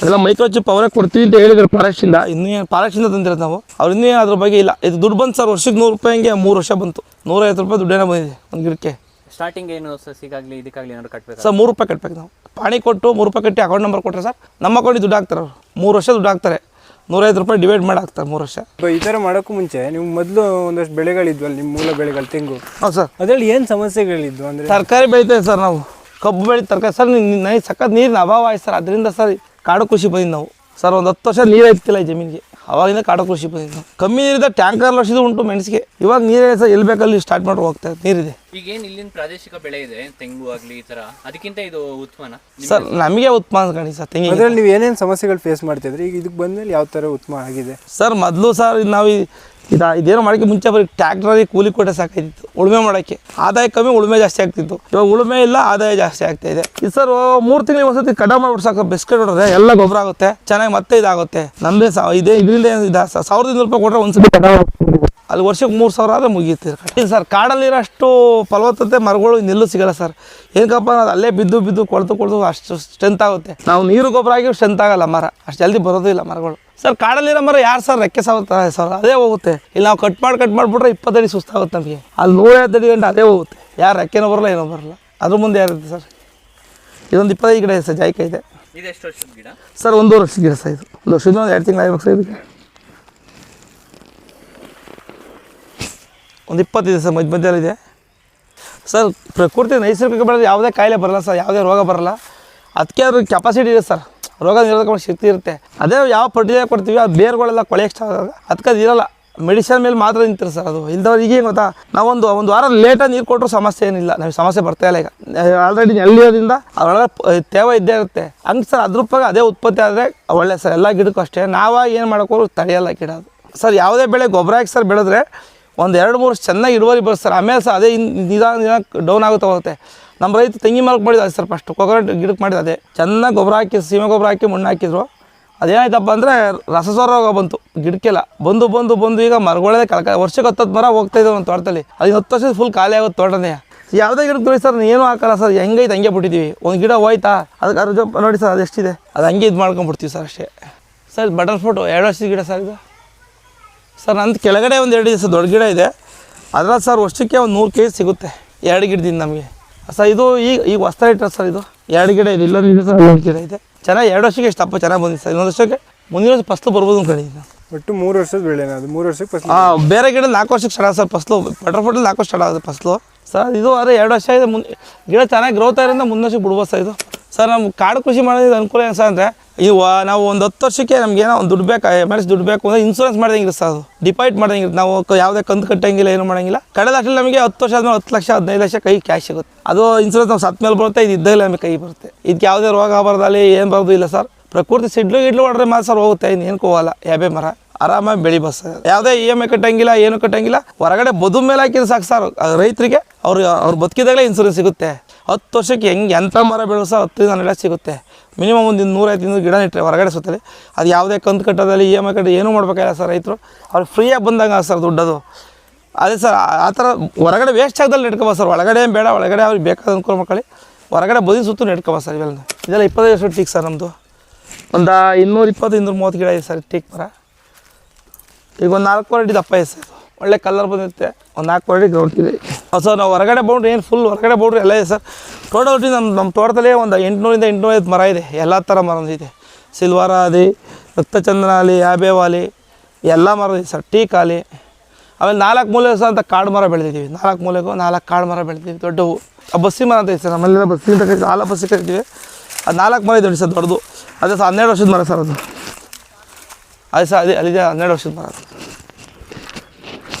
ಅದೆಲ್ಲ ಮೈಕ್ರೋ ಚಿಪ್ ಅವರೇ ಕೊಡ್ತೀವಿ ಅಂತ ಹೇಳಿದ್ರು ಫಾರೆಸ್ಟಿಂದ ಇನ್ನೂ ಏನು ಫಾರೆಸ್ಟಿಂದ ತಂದಿರೋದು ನಾವು. ಅವ್ರು ಇನ್ನೂ ಅದ್ರ ಬಗ್ಗೆ ಇಲ್ಲ. ಇದು ದುಡ್ಡು ಬಂತು ಸರ್ ವರ್ಷಕ್ಕೆ ನೂರು ರೂಪಾಯಿ ಹಂಗೆ ಮೂರು ವರ್ಷ ಬಂತು. ನೂರೈವತ್ತು ರೂಪಾಯಿ ದುಡ್ಡೇನೋ ಬಂದಿದೆ ಒಂದು ಗಿಡಕ್ಕೆ. ಸ್ಟಾರ್ಟಿಂಗ್ ಏನು ಸಸಿಗಾಗ್ಲಿ ಇದಕ್ಕಾಗ್ಲಿ ಏನಾದ್ರು ಕಟ್ಬೇಕು? ಸರ್ ಮೂರು ರೂಪಾಯಿ ಕಟ್ಬೇಕು ನಾವು. ಪಾಣಿ ಕೊಟ್ಟು ಮೂರು ರೂಪಾಯಿ ಕಟ್ಟಿ ಅಕೌಂಟ್ ನಂಬರ್ ಕೊಟ್ಟರೆ ಸರ್ ನಮ್ಮ ಅಕೌಂಟಿಗೆ ದುಡ್ಡು ಹಾಕ್ತಾರೆ ಅವರು. ಮೂರು ವರ್ಷ ದುಡ್ಡು ಹಾಕ್ತಾರೆ. ನೂರೈದು ರೂಪಾಯಿ ಡಿವೈಡ್ ಮಾಡಿ ಹಾಕ್ತಾರೆ ಮೂರು ವರ್ಷ. ಈ ಥರ ಮಾಡೋಕ್ಕೂ ಮುಂಚೆ ನೀವು ಮೊದಲು ಒಂದಷ್ಟು ಬೆಳೆಗಳಿದ್ವಲ್ಲ ನಿಮ್ಮ ಮೂಲ ಬೆಳೆಗಳು ತೆಂಗು. ಹೌದು ಸರ್. ಅದರಲ್ಲಿ ಏನು ಸಮಸ್ಯೆಗಳಿದ್ವು ಅಂದರೆ? ತರಕಾರಿ ಬೆಳಿತೇವೆ ಸರ್ ನಾವು. ಕಬ್ಬು ಬೆಳೆ ತರಕಾರಿ ಸರ್ ನೈ ಸಖತ್ ನೀರಿನ ಅಭಾವ ಆಯ್ತು ಸರ್. ಅದರಿಂದ ಸರ್ ಕಾಡು ಕೃಷಿ ಬಂದಿದ್ದು ನಾವು. ಸರ್ ಒಂದು ಹತ್ತು ವರ್ಷ ನೀರು ಇರ್ತಿಲ್ಲ ಈ ಜಮೀನಿಗೆ. ಅವಾಗಿಂದ ಕಾಡು ಕೃಷಿ ಬಂದಿದ್ದು ಕಮ್ಮಿ ನೀರಿದ್ದ ಟ್ಯಾಂಕರ್ ಲಕ್ಷದ ಉಂಟು ಮೆಣಸಿಗೆ. ಇವಾಗ ನೀರೇ ಸಹ ಎಲ್ಲಿ ಬೇಕಲ್ಲಿ ಸ್ಟಾರ್ಟ್ ಮಾಡಿ ಹೋಗ್ತಾ ಇದೆ ನೀರಿದೆ. ಈಗ ಏನು ಇಲ್ಲಿನ ಪ್ರಾದೇಶಿಕ ಬೆಳೆ ಇದೆ ತೆಂಗು ಆಗಲಿ ಈ ತರ ಅದಕ್ಕಿಂತ ಇದು ಉತ್ಪನ್ನ ಸರ್ ನಮಗೆ ಉತ್ಪನ್ನ ಕಣಿ ಸರ್ ತೆಂಗಿನ ಅದರಲ್ಲಿ ನೀವು ಏನೇನು ಸಮಸ್ಯೆಗಳು ಫೇಸ್ ಮಾಡ್ತಿದ್ರಿ? ಈಗ ಇದಕ್ಕೆ ಬಂದಮೇಲೆ ಯಾವ ಥರ ಉತ್ತಮ ಆಗಿದೆ? ಸರ್ ಮೊದಲು ಸರ್ ನಾವು ಈ- ಇದು ಇದೇನೋ ಮಾಡೋಕ್ಕೆ ಮುಂಚೆ ಬರೀ ಟ್ಯಾಕ್ಟ್ರಲ್ಲಿ ಕೂಲಿ ಕೊಟ್ಟೆ ಸಾಕಾಯ್ತಿತ್ತು. ಉಳುಮೆ ಮಾಡೋಕ್ಕೆ. ಆದಾಯ ಕಮ್ಮಿ, ಉಳುಮೆ ಜಾಸ್ತಿ ಆಗ್ತಿತ್ತು. ಇವಾಗ ಉಳುಮೆ ಇಲ್ಲ, ಆದಾಯ ಜಾಸ್ತಿ ಆಗ್ತಾ ಇದೆ. ಇದು ಸರ್ ಮೂರು ತಿಂಗಳಿಗೆ ಒಂದ್ಸತಿ ಕಡ ಮಾಡ್ಬಿಟ್ಟು ಸಾಕು, ಬಿಸ್ಕೆಟ್ ಹೊಡೆದ್ರೆ ಎಲ್ಲ ಗೊಬ್ಬರ ಆಗುತ್ತೆ. ಚೆನ್ನಾಗಿ ಮತ್ತೆ ಇದಾಗುತ್ತೆ. ನಮ್ಮದೇ ಇದೇ ಇದರಿಂದ ಇದೆ ಸಾವಿರದ ಇನ್ನೂರು ರೂಪಾಯಿ ಕೊಟ್ಟರೆ ಒಂದ್ಸತಿ ಕಡ. ಅಲ್ಲಿ ವರ್ಷಕ್ಕೆ ಮೂರು ಸಾವಿರ ಆದರೆ ಮುಗಿಯುತ್ತೆ ಇಲ್ಲ ಸರ್, ಕಾಡಲ್ಲಿರೋಷ್ಟು ಫಲವತ್ತತೆ ಮರಗಳು ನಿಲ್ಲು ಸಿಗಲ್ಲ ಸರ್. ಏನಕ್ಕಪ್ಪ ಅದು ಅಲ್ಲೇ ಬಿದ್ದು ಬಿದ್ದು ಕೊಳ್ತು ಕೊಳ್ತು ಅಷ್ಟು ಸ್ಟ್ರೆಂತ್ ಆಗುತ್ತೆ. ನಾವು ನೀರು ಗೊಬ್ಬರ ಆಗಿ ಸ್ಟ್ರೆಂತ್ ಆಗಲ್ಲ ಮರ. ಅಷ್ಟು ಜಲ್ದಿ ಬರೋದಿಲ್ಲ ಮರಗಳು. ಸರ್ ಕಾಡಲ್ಲಿರೋ ಮರ ಯಾರು ಸರ್? ರೆಕ್ಕೆ ಸಾಗುತ್ತಾರೆ ಸರ್ ಅದೇ ಹೋಗುತ್ತೆ. ಇಲ್ಲಿ ನಾವು ಕಟ್ ಮಾಡಿ ಕಟ್ ಮಾಡಿಬಿಟ್ರೆ ಇಪ್ಪತ್ತಡಿ ಸುಸ್ತಾಗುತ್ತೆ ನಮಗೆ. ಅಲ್ಲಿ ನೂರೈವತ್ತು ಅಡಿ ಗಂಟೆ ಅದೇ ಹೋಗುತ್ತೆ. ಯಾರು ರೆಕ್ಕೆನೂ ಬರಲ್ಲ ಏನೋ ಬರಲ್ಲ. ಅದ್ರ ಮುಂದೆ ಯಾರಿದೆ ಸರ್? ಇದೊಂದು ಇಪ್ಪತ್ತೈದು ಗಿಡ ಇದೆ ಸರ್ ಜಾಯ್ಕ ಇದೆ. ಇದು ಎಷ್ಟು ವರ್ಷದ ಗಿಡ? ಸರ್ ಒಂದೂವರೆ ವರ್ಷದ ಗಿಡ ಸರ್ ಇದು. ಒಂದು ವರ್ಷದ ಒಂದು ಎರಡು ತಿಂಗಳು ಆಯ್ಬೇಕು ಸರ್ ಇದಕ್ಕೆ. ಒಂದು ಇಪ್ಪತ್ತಿದೆ ಸರ್ ಮಧ್ಯ ಮಧ್ಯದಲ್ಲಿದೆ ಸರ್ ಪ್ರಕೃತಿ ನೈಸರ್ಗಿಕ ಬೆಳೆದ್ರೆ ಯಾವುದೇ ಕಾಯಿಲೆ ಬರಲ್ಲ ಸರ್ ಯಾವುದೇ ರೋಗ ಬರಲ್ಲ. ಅದಕ್ಕೆ ಅದ್ರ ಕೆಪಾಸಿಟಿ ಇದೆ ಸರ್. ರೋಗ ನಿರೋಧಕ ಶಕ್ತಿ ಇರುತ್ತೆ. ಅದೇ ಯಾವ ಫರ್ಟಿಲೈಸರ್ ಕೊಡ್ತೀವಿ ಆ ಬೇರುಗಳೆಲ್ಲ ಕೊಳೆ ಎಕ್ಸ್ಟ್ರಾ ಆದಾಗ ಅದಕ್ಕೆ ಅದು ಇರಲ್ಲ. ಮೆಡಿಸಿನ್ ಮೇಲೆ ಮಾತ್ರ ನಿಂತಿರ ಸರ್ ಅದು. ಇಲ್ದವ್ರು ಈಗ ಏನು ಗೊತ್ತಾ ನಾವೊಂದು ಒಂದು ವಾರ ಲೇಟಾಗಿ ನೀರು ಕೊಟ್ಟರು ಸಮಸ್ಯೆ ಏನಿಲ್ಲ. ನಮಗೆ ಸಮಸ್ಯೆ ಬರ್ತಾ ಇಲ್ಲ ಈಗ. ಆಲ್ರೆಡಿ ನೆಲ್ಲಿಯೋದ್ರಿಂದ ಅದರೊಳಗೆ ತೇವ ಇದ್ದೇ ಇರುತ್ತೆ. ಹಂಗೆ ಸರ್, ಅದ್ರ ರೂಪಾಯಿ ಅದೇ ಉತ್ಪತ್ತಿ ಆದರೆ ಒಳ್ಳೆ ಸರ್. ಎಲ್ಲ ಗಿಡಕ್ಕೂ ಅಷ್ಟೇ. ನಾವಾಗಿ ಏನು ಮಾಡೋಕ್ಕೂ ತಡೆಯಲ್ಲ ಗಿಡ ಅದು. ಸರ್, ಯಾವುದೇ ಬೆಳೆ ಗೊಬ್ಬರ ಹಾಕಿ ಸರ್ ಬೆಳೆದ್ರೆ ಒಂದು ಎರಡು ಮೂರು ಚೆನ್ನಾಗಿ ಇಳುವರಿ ಬರುತ್ತೆ ಸರ್. ಆಮೇಲೆ ಸರ್ ಅದೇ ನಿಧಾನ ನಿಧಾನ ಡೌನ್ ಆಗುತ್ತೆ ಹೋಗುತ್ತೆ. ನಮ್ಮ ರೈತ ತೆಂಗಿ ಮರಕ್ಕೆ ಮಾಡಿದ ಸರ್ ಫಸ್ಟ್ ಕೊಕೊನಟ್ ಗಿಡಕ್ಕೆ ಮಾಡಿದ ಅದೇ. ಚೆನ್ನಾಗಿ ಗೊಬ್ಬರ ಹಾಕಿ, ಸೀಮೆ ಗೊಬ್ಬರ ಹಾಕಿ ಮಣ್ಣು ಹಾಕಿದ್ರು. ಅದೇನಾಯ್ತಪ್ಪ ಅಂದರೆ ರಸಸ್ವರ ರೋಗ ಬಂತು. ಗಿಡಕ್ಕೆಲ್ಲ ಬಂದು ಬಂದು ಬಂದು ಈಗ ಮರಗಳೇ ಕಳ್ಕ ವರ್ಷಕ್ಕೆ ಹತ್ತತ್ತು ಮರ ಹೋಗ್ತಾ ಇದ್ದಾವೆ ಒಂದು ತೋಟದಲ್ಲಿ. ಅದು ಹತ್ತು ವರ್ಷದ ಫುಲ್ ಖಾಲಿ ಆಗುತ್ತೆ ತೋಟನೇ. ಯಾವುದೇ ಗಿಡಕ್ಕೆ ನೋಡಿ ಸರ್ ಏನೂ ಹಾಕಲ್ಲ ಸರ್, ಹೆಂಗೈತೆ ಹಂಗೆ ಬಿಟ್ಟಿದ್ದೀವಿ. ಒಂದು ಗಿಡ ಹೋಯ್ತಾ? ಅದಕ್ಕೆ ಅದ್ರ ಜೊತೆ ನೋಡಿ ಸರ್ ಅದು ಎಷ್ಟಿದೆ ಅದು ಹಂಗೆ ಇದು ಮಾಡ್ಕೊಂಡ್ಬಿಡ್ತೀವಿ ಸರ್ ಅಷ್ಟೇ. ಸರ್ ಬಟರ್ ಫ್ರೂಟು ಎರಡು ವರ್ಷದ ಗಿಡ ಸರ್ ಇದು. ಸರ್, ನಂದು ಕೆಳಗಡೆ ಒಂದು ಎರಡು ಇದೆ ದೊಡ್ಡ ಗಿಡ ಇದೆ. ಅದ್ರಲ್ಲಿ ಸರ್ ವರ್ಷಕ್ಕೆ ಒಂದು ನೂರು ಕೆ ಜಿ ಸಿಗುತ್ತೆ. ಎರಡು ಗಿಡದಿಂದ ನಮಗೆ. ಸರ್ ಇದು ಈಗ ಈಗ ಹೊಸ್ತಾ ಇಟ್ಟರೆ ಸರ್ ಇದು? ಎರಡು ಗಿಡ ಇದೆ ಇಲ್ಲೊಂದು ಇದೆ ಸರ್ ಅಲ್ಲೊಂದು ಗಿಡ ಇದೆ. ಚೆನ್ನಾಗಿ ಎರಡು ವರ್ಷಕ್ಕೆ ಎಷ್ಟು ತಪ್ಪ ಚೆನ್ನಾಗಿ ಬಂದಿದೆ ಸರ್? ಇನ್ನೊಂದು ವರ್ಷಕ್ಕೆ ಮುಂದಿನ ವರ್ಷ ಫಸ್ಲು ಬರ್ಬೋದು ಅಂತ ನಾನು ಒಟ್ಟು ಮೂರು ವರ್ಷದ ಬೆಳೆನ ಅದು? ಮೂರು ವರ್ಷಕ್ಕೆ ಫಸ್ಟ್ ಹಾಂ ಬೇರೆ ಗಿಡ ನಾಲ್ಕು ವರ್ಷಕ್ಕೆ ಸ್ಟಾರ್ಟ್ ಸರ್ ಫಸ್ಲು. ಬಟರ್ ಫ್ರೂಟಲ್ಲಿ ನಾಲ್ಕು ವರ್ಷ ಸ್ಟಾರ್ಟ್ ಆಗುತ್ತೆ ಫಸ್ಲು. ಸರ್ ಇದು ಆದರೆ ಎರಡು ವರ್ಷ ಇದೆ ಮುಂದೆ ಗಿಡ ಚೆನ್ನಾಗಿ ಗ್ರೋತ್ ಆಗಿರೋದ್ರಿಂದ ಮುಂದೆ ವರ್ಷಕ್ಕೆ ಬಿಡ್ಬೋದು ಸರ್ ಇದು. ಸರ್ ನಮ್ಮ ಕಾಡು ಕೃಷಿ ಮಾಡೋದು ಅನುಕೂಲ ಏನು ಸರ್ ಅಂದರೆ, ಇವು ನಾವು ಒಂದು ಹತ್ತು ವರ್ಷಕ್ಕೆ ನಮ್ಗೆ ಏನೋ ಒಂದು ದುಡ್ಡು ಬೇಕು ಎಮರ್ಜೆನ್ಸಿ ದುಡ್ಡು ಬೇಕು ಅಂದರೆ ಇನ್ಸೂರೆನ್ಸ್ ಮಾಡ್ದಂಗಿರುತ್ತೆ ಸರ್ ಅದು. ಡಿಪಾಯಿಟ್ ಮಾಡ್ದಂಗಿರುತ್ತೆ ನಾವು ಯಾವುದೇ ಕಂತು ಕಟ್ಟಂಗಿಲ್ಲ, ಏನು ಮಾಡಂಗಿಲ್ಲ. ಕಳೆದ ಅಷ್ಟರಲ್ಲಿ ನಮಗೆ ಹತ್ತು ವರ್ಷ ಆದಮೇಲೆ ಹತ್ತು ಲಕ್ಷ, ಹದಿನೈದು ಲಕ್ಷ ಕೈ ಕ್ಯಾಶ್ ಸಿಗುತ್ತೆ. ಅದು ಇನ್ಸೂರೆನ್ಸ್ ನಾವು ಸತ್ತ ಮೇಲೆ ಬರುತ್ತೆ, ಇದು ಇದ್ದಾಗಲೇ ನಮಗೆ ಕೈ ಬರುತ್ತೆ. ಇದಕ್ಕೆ ಯಾವುದೇ ರೋಗ ಬರೋದಲ್ಲಿ ಏನು ಬರೋದು ಇಲ್ಲ ಸರ್. ಪ್ರಕೃತಿ ಸಿಡ್ಲು ಗಿಡ್ಲು ಹೊಡ್ರೆ ಮಾತ್ರ ಸರ್ ಹೋಗುತ್ತೆ ಇನ್ನೇನು ಹೋಗಲ್ಲ. ಯಾಬೆ ಮರ, ಆರಾಮಾಗಿ ಬೆಳಿ ಬಸ್ ಯಾವುದೇ ಇ ಎಂ ಐ ಕಟ್ಟಂಗಿಲ್ಲ, ಏನು ಕಟ್ಟಂಗಿಲ್ಲ. ಹೊರಗಡೆ ಬದು ಮೇಲೆ ಹಾಕಿದ್ರೆ ಸಾಕು ಸರ್ ರೈತರಿಗೆ ಅವ್ರು ಅವ್ರು ಬದುಕಿದಾಗಲೇ ಇನ್ಸೂರೆನ್ಸ್ ಸಿಗುತ್ತೆ. ಹತ್ತು ವರ್ಷಕ್ಕೆ ಹೆಂಗೆ ಎಂಥ ಮರ ಬೆಳೆಸೋ ಹತ್ತು ಹನ್ನೆರಡು ಸಿಗುತ್ತೆ. ಮಿನಿಮಮ್ ಒಂದು ನೂರೈದು ಇನ್ನೂರು ಗಿಡ ನೆಟ್ಟರೆ ಹೊರಗಡೆ ಸುತ್ತಲಿ. ಅದು ಯಾವುದೇ ಕಂತು ಕಟ್ಟೋದಲ್ಲಿ ಇ ಎಂ ಐ ಕಟ್ಟಿ ಏನೂ ಮಾಡಬೇಕಾಗಿಲ್ಲ ಸರ್ ರೈತರು. ಅವ್ರು ಫ್ರೀಯಾಗಿ ಬಂದಾಗ ಸರ್ ದುಡ್ಡದು. ಅದೇ ಸರ್, ಆ- ಥರ ಹೊರಗಡೆ ವೇಸ್ಟ್ ಆಗದಲ್ಲಿ ನೆಟ್ಕೊಬೋದು ಸರ್. ಒಳಗಡೆ ಬೇಡ, ಒಳಗಡೆ ಅವ್ರಿಗೆ ಬೇಕಾದ ಅನುಕೂಲ ಮಕ್ಕಳಿ ಹೊರಗಡೆ ಬದಿ ಸುತ್ತು ನೆಟ್ಕೊಬೋದು ಸರ್ ಇವೆಲ್ಲ. ಇದೆಲ್ಲ ಇಪ್ಪತ್ತೈದು ವರ್ಷ ಟೀಕ್ ಸರ್ ನಮ್ಮದು ಒಂದು ಇನ್ನೂರು ಇಪ್ಪತ್ತು, ಇನ್ನೂರು ಮೂವತ್ತು ಗಿಡ ಇದೆ ಸರ್ ಟೀಕ್ ಮರ. ಈಗ ಒಂದು ನಾಲ್ಕು ವೆರೈಟಿ ದಪ್ಪ ಇದೆ ಸರ್. ಒಳ್ಳೆ ಕಲರ್ ಬಂದಿರುತ್ತೆ. ಒಂದು ನಾಲ್ಕು ಕ್ವಾಲಿಟಿ ನೋಡ್ತೀವಿ ಸರ್, ನಾವು ಹೊರಗಡೆ ಬೌಂಡ್ರಿ ಏನು ಫುಲ್ ಹೊರಗಡೆ ಬೌಂಡ್ರಿ ಎಲ್ಲ ಇದೆ ಸರ್ ಟೋಟಲ್ ನಮ್ಮ ನಮ್ಮ ತೋಟದಲ್ಲೇ ಒಂದು ಎಂಟುನೂರಿಂದ ಐದು ಮರ ಇದೆ. ಎಲ್ಲ ಥರ ಮರ ಇದೆ ಸಿಲ್ವಾರ ಆಲಿ, ರಕ್ತಚಂದನ ಆಲಿ ಎಲ್ಲ ಮರ ಇದೆ ಸರ್. ಟೀ ಆಲಿ. ಆಮೇಲೆ ನಾಲ್ಕು ಮೂಲೆ ಸರ್ ಅಂತ ಕಾಡು ಮರ ಬೆಳೆದಿದ್ದೀವಿ. ನಾಲ್ಕು ಮೂಲೆಗೂ ನಾಲ್ಕು ಕಾಡು ಮರ ಬೆಳೆದಿದ್ದೀವಿ. ದೊಡ್ಡವು. ಆ ಬಸ್ಸಿ ಮರ ಅಂತ ಇದೆ ಸರ್ ನಮ್ಮಲ್ಲಿ ಬಸ್ಸಿ ಅಂತ ಕರಿತೀವಿ. ಆಲ ಬಸ್ಸಿ ಕರಿತೀವಿ. ಅದು ನಾಲ್ಕು ಮರ ಇದೆ ಸರ್, ದೊಡ್ಡದು. ಅದೇ ಸರ್, ಹನ್ನೆರಡು ವರ್ಷದ ಮರ ಸರ್ ಅದು. ಅದೇ ಸರ್, ಅದೇ ಅಲ್ಲಿದೆ ಹನ್ನೆರಡು ವರ್ಷದ ಮರ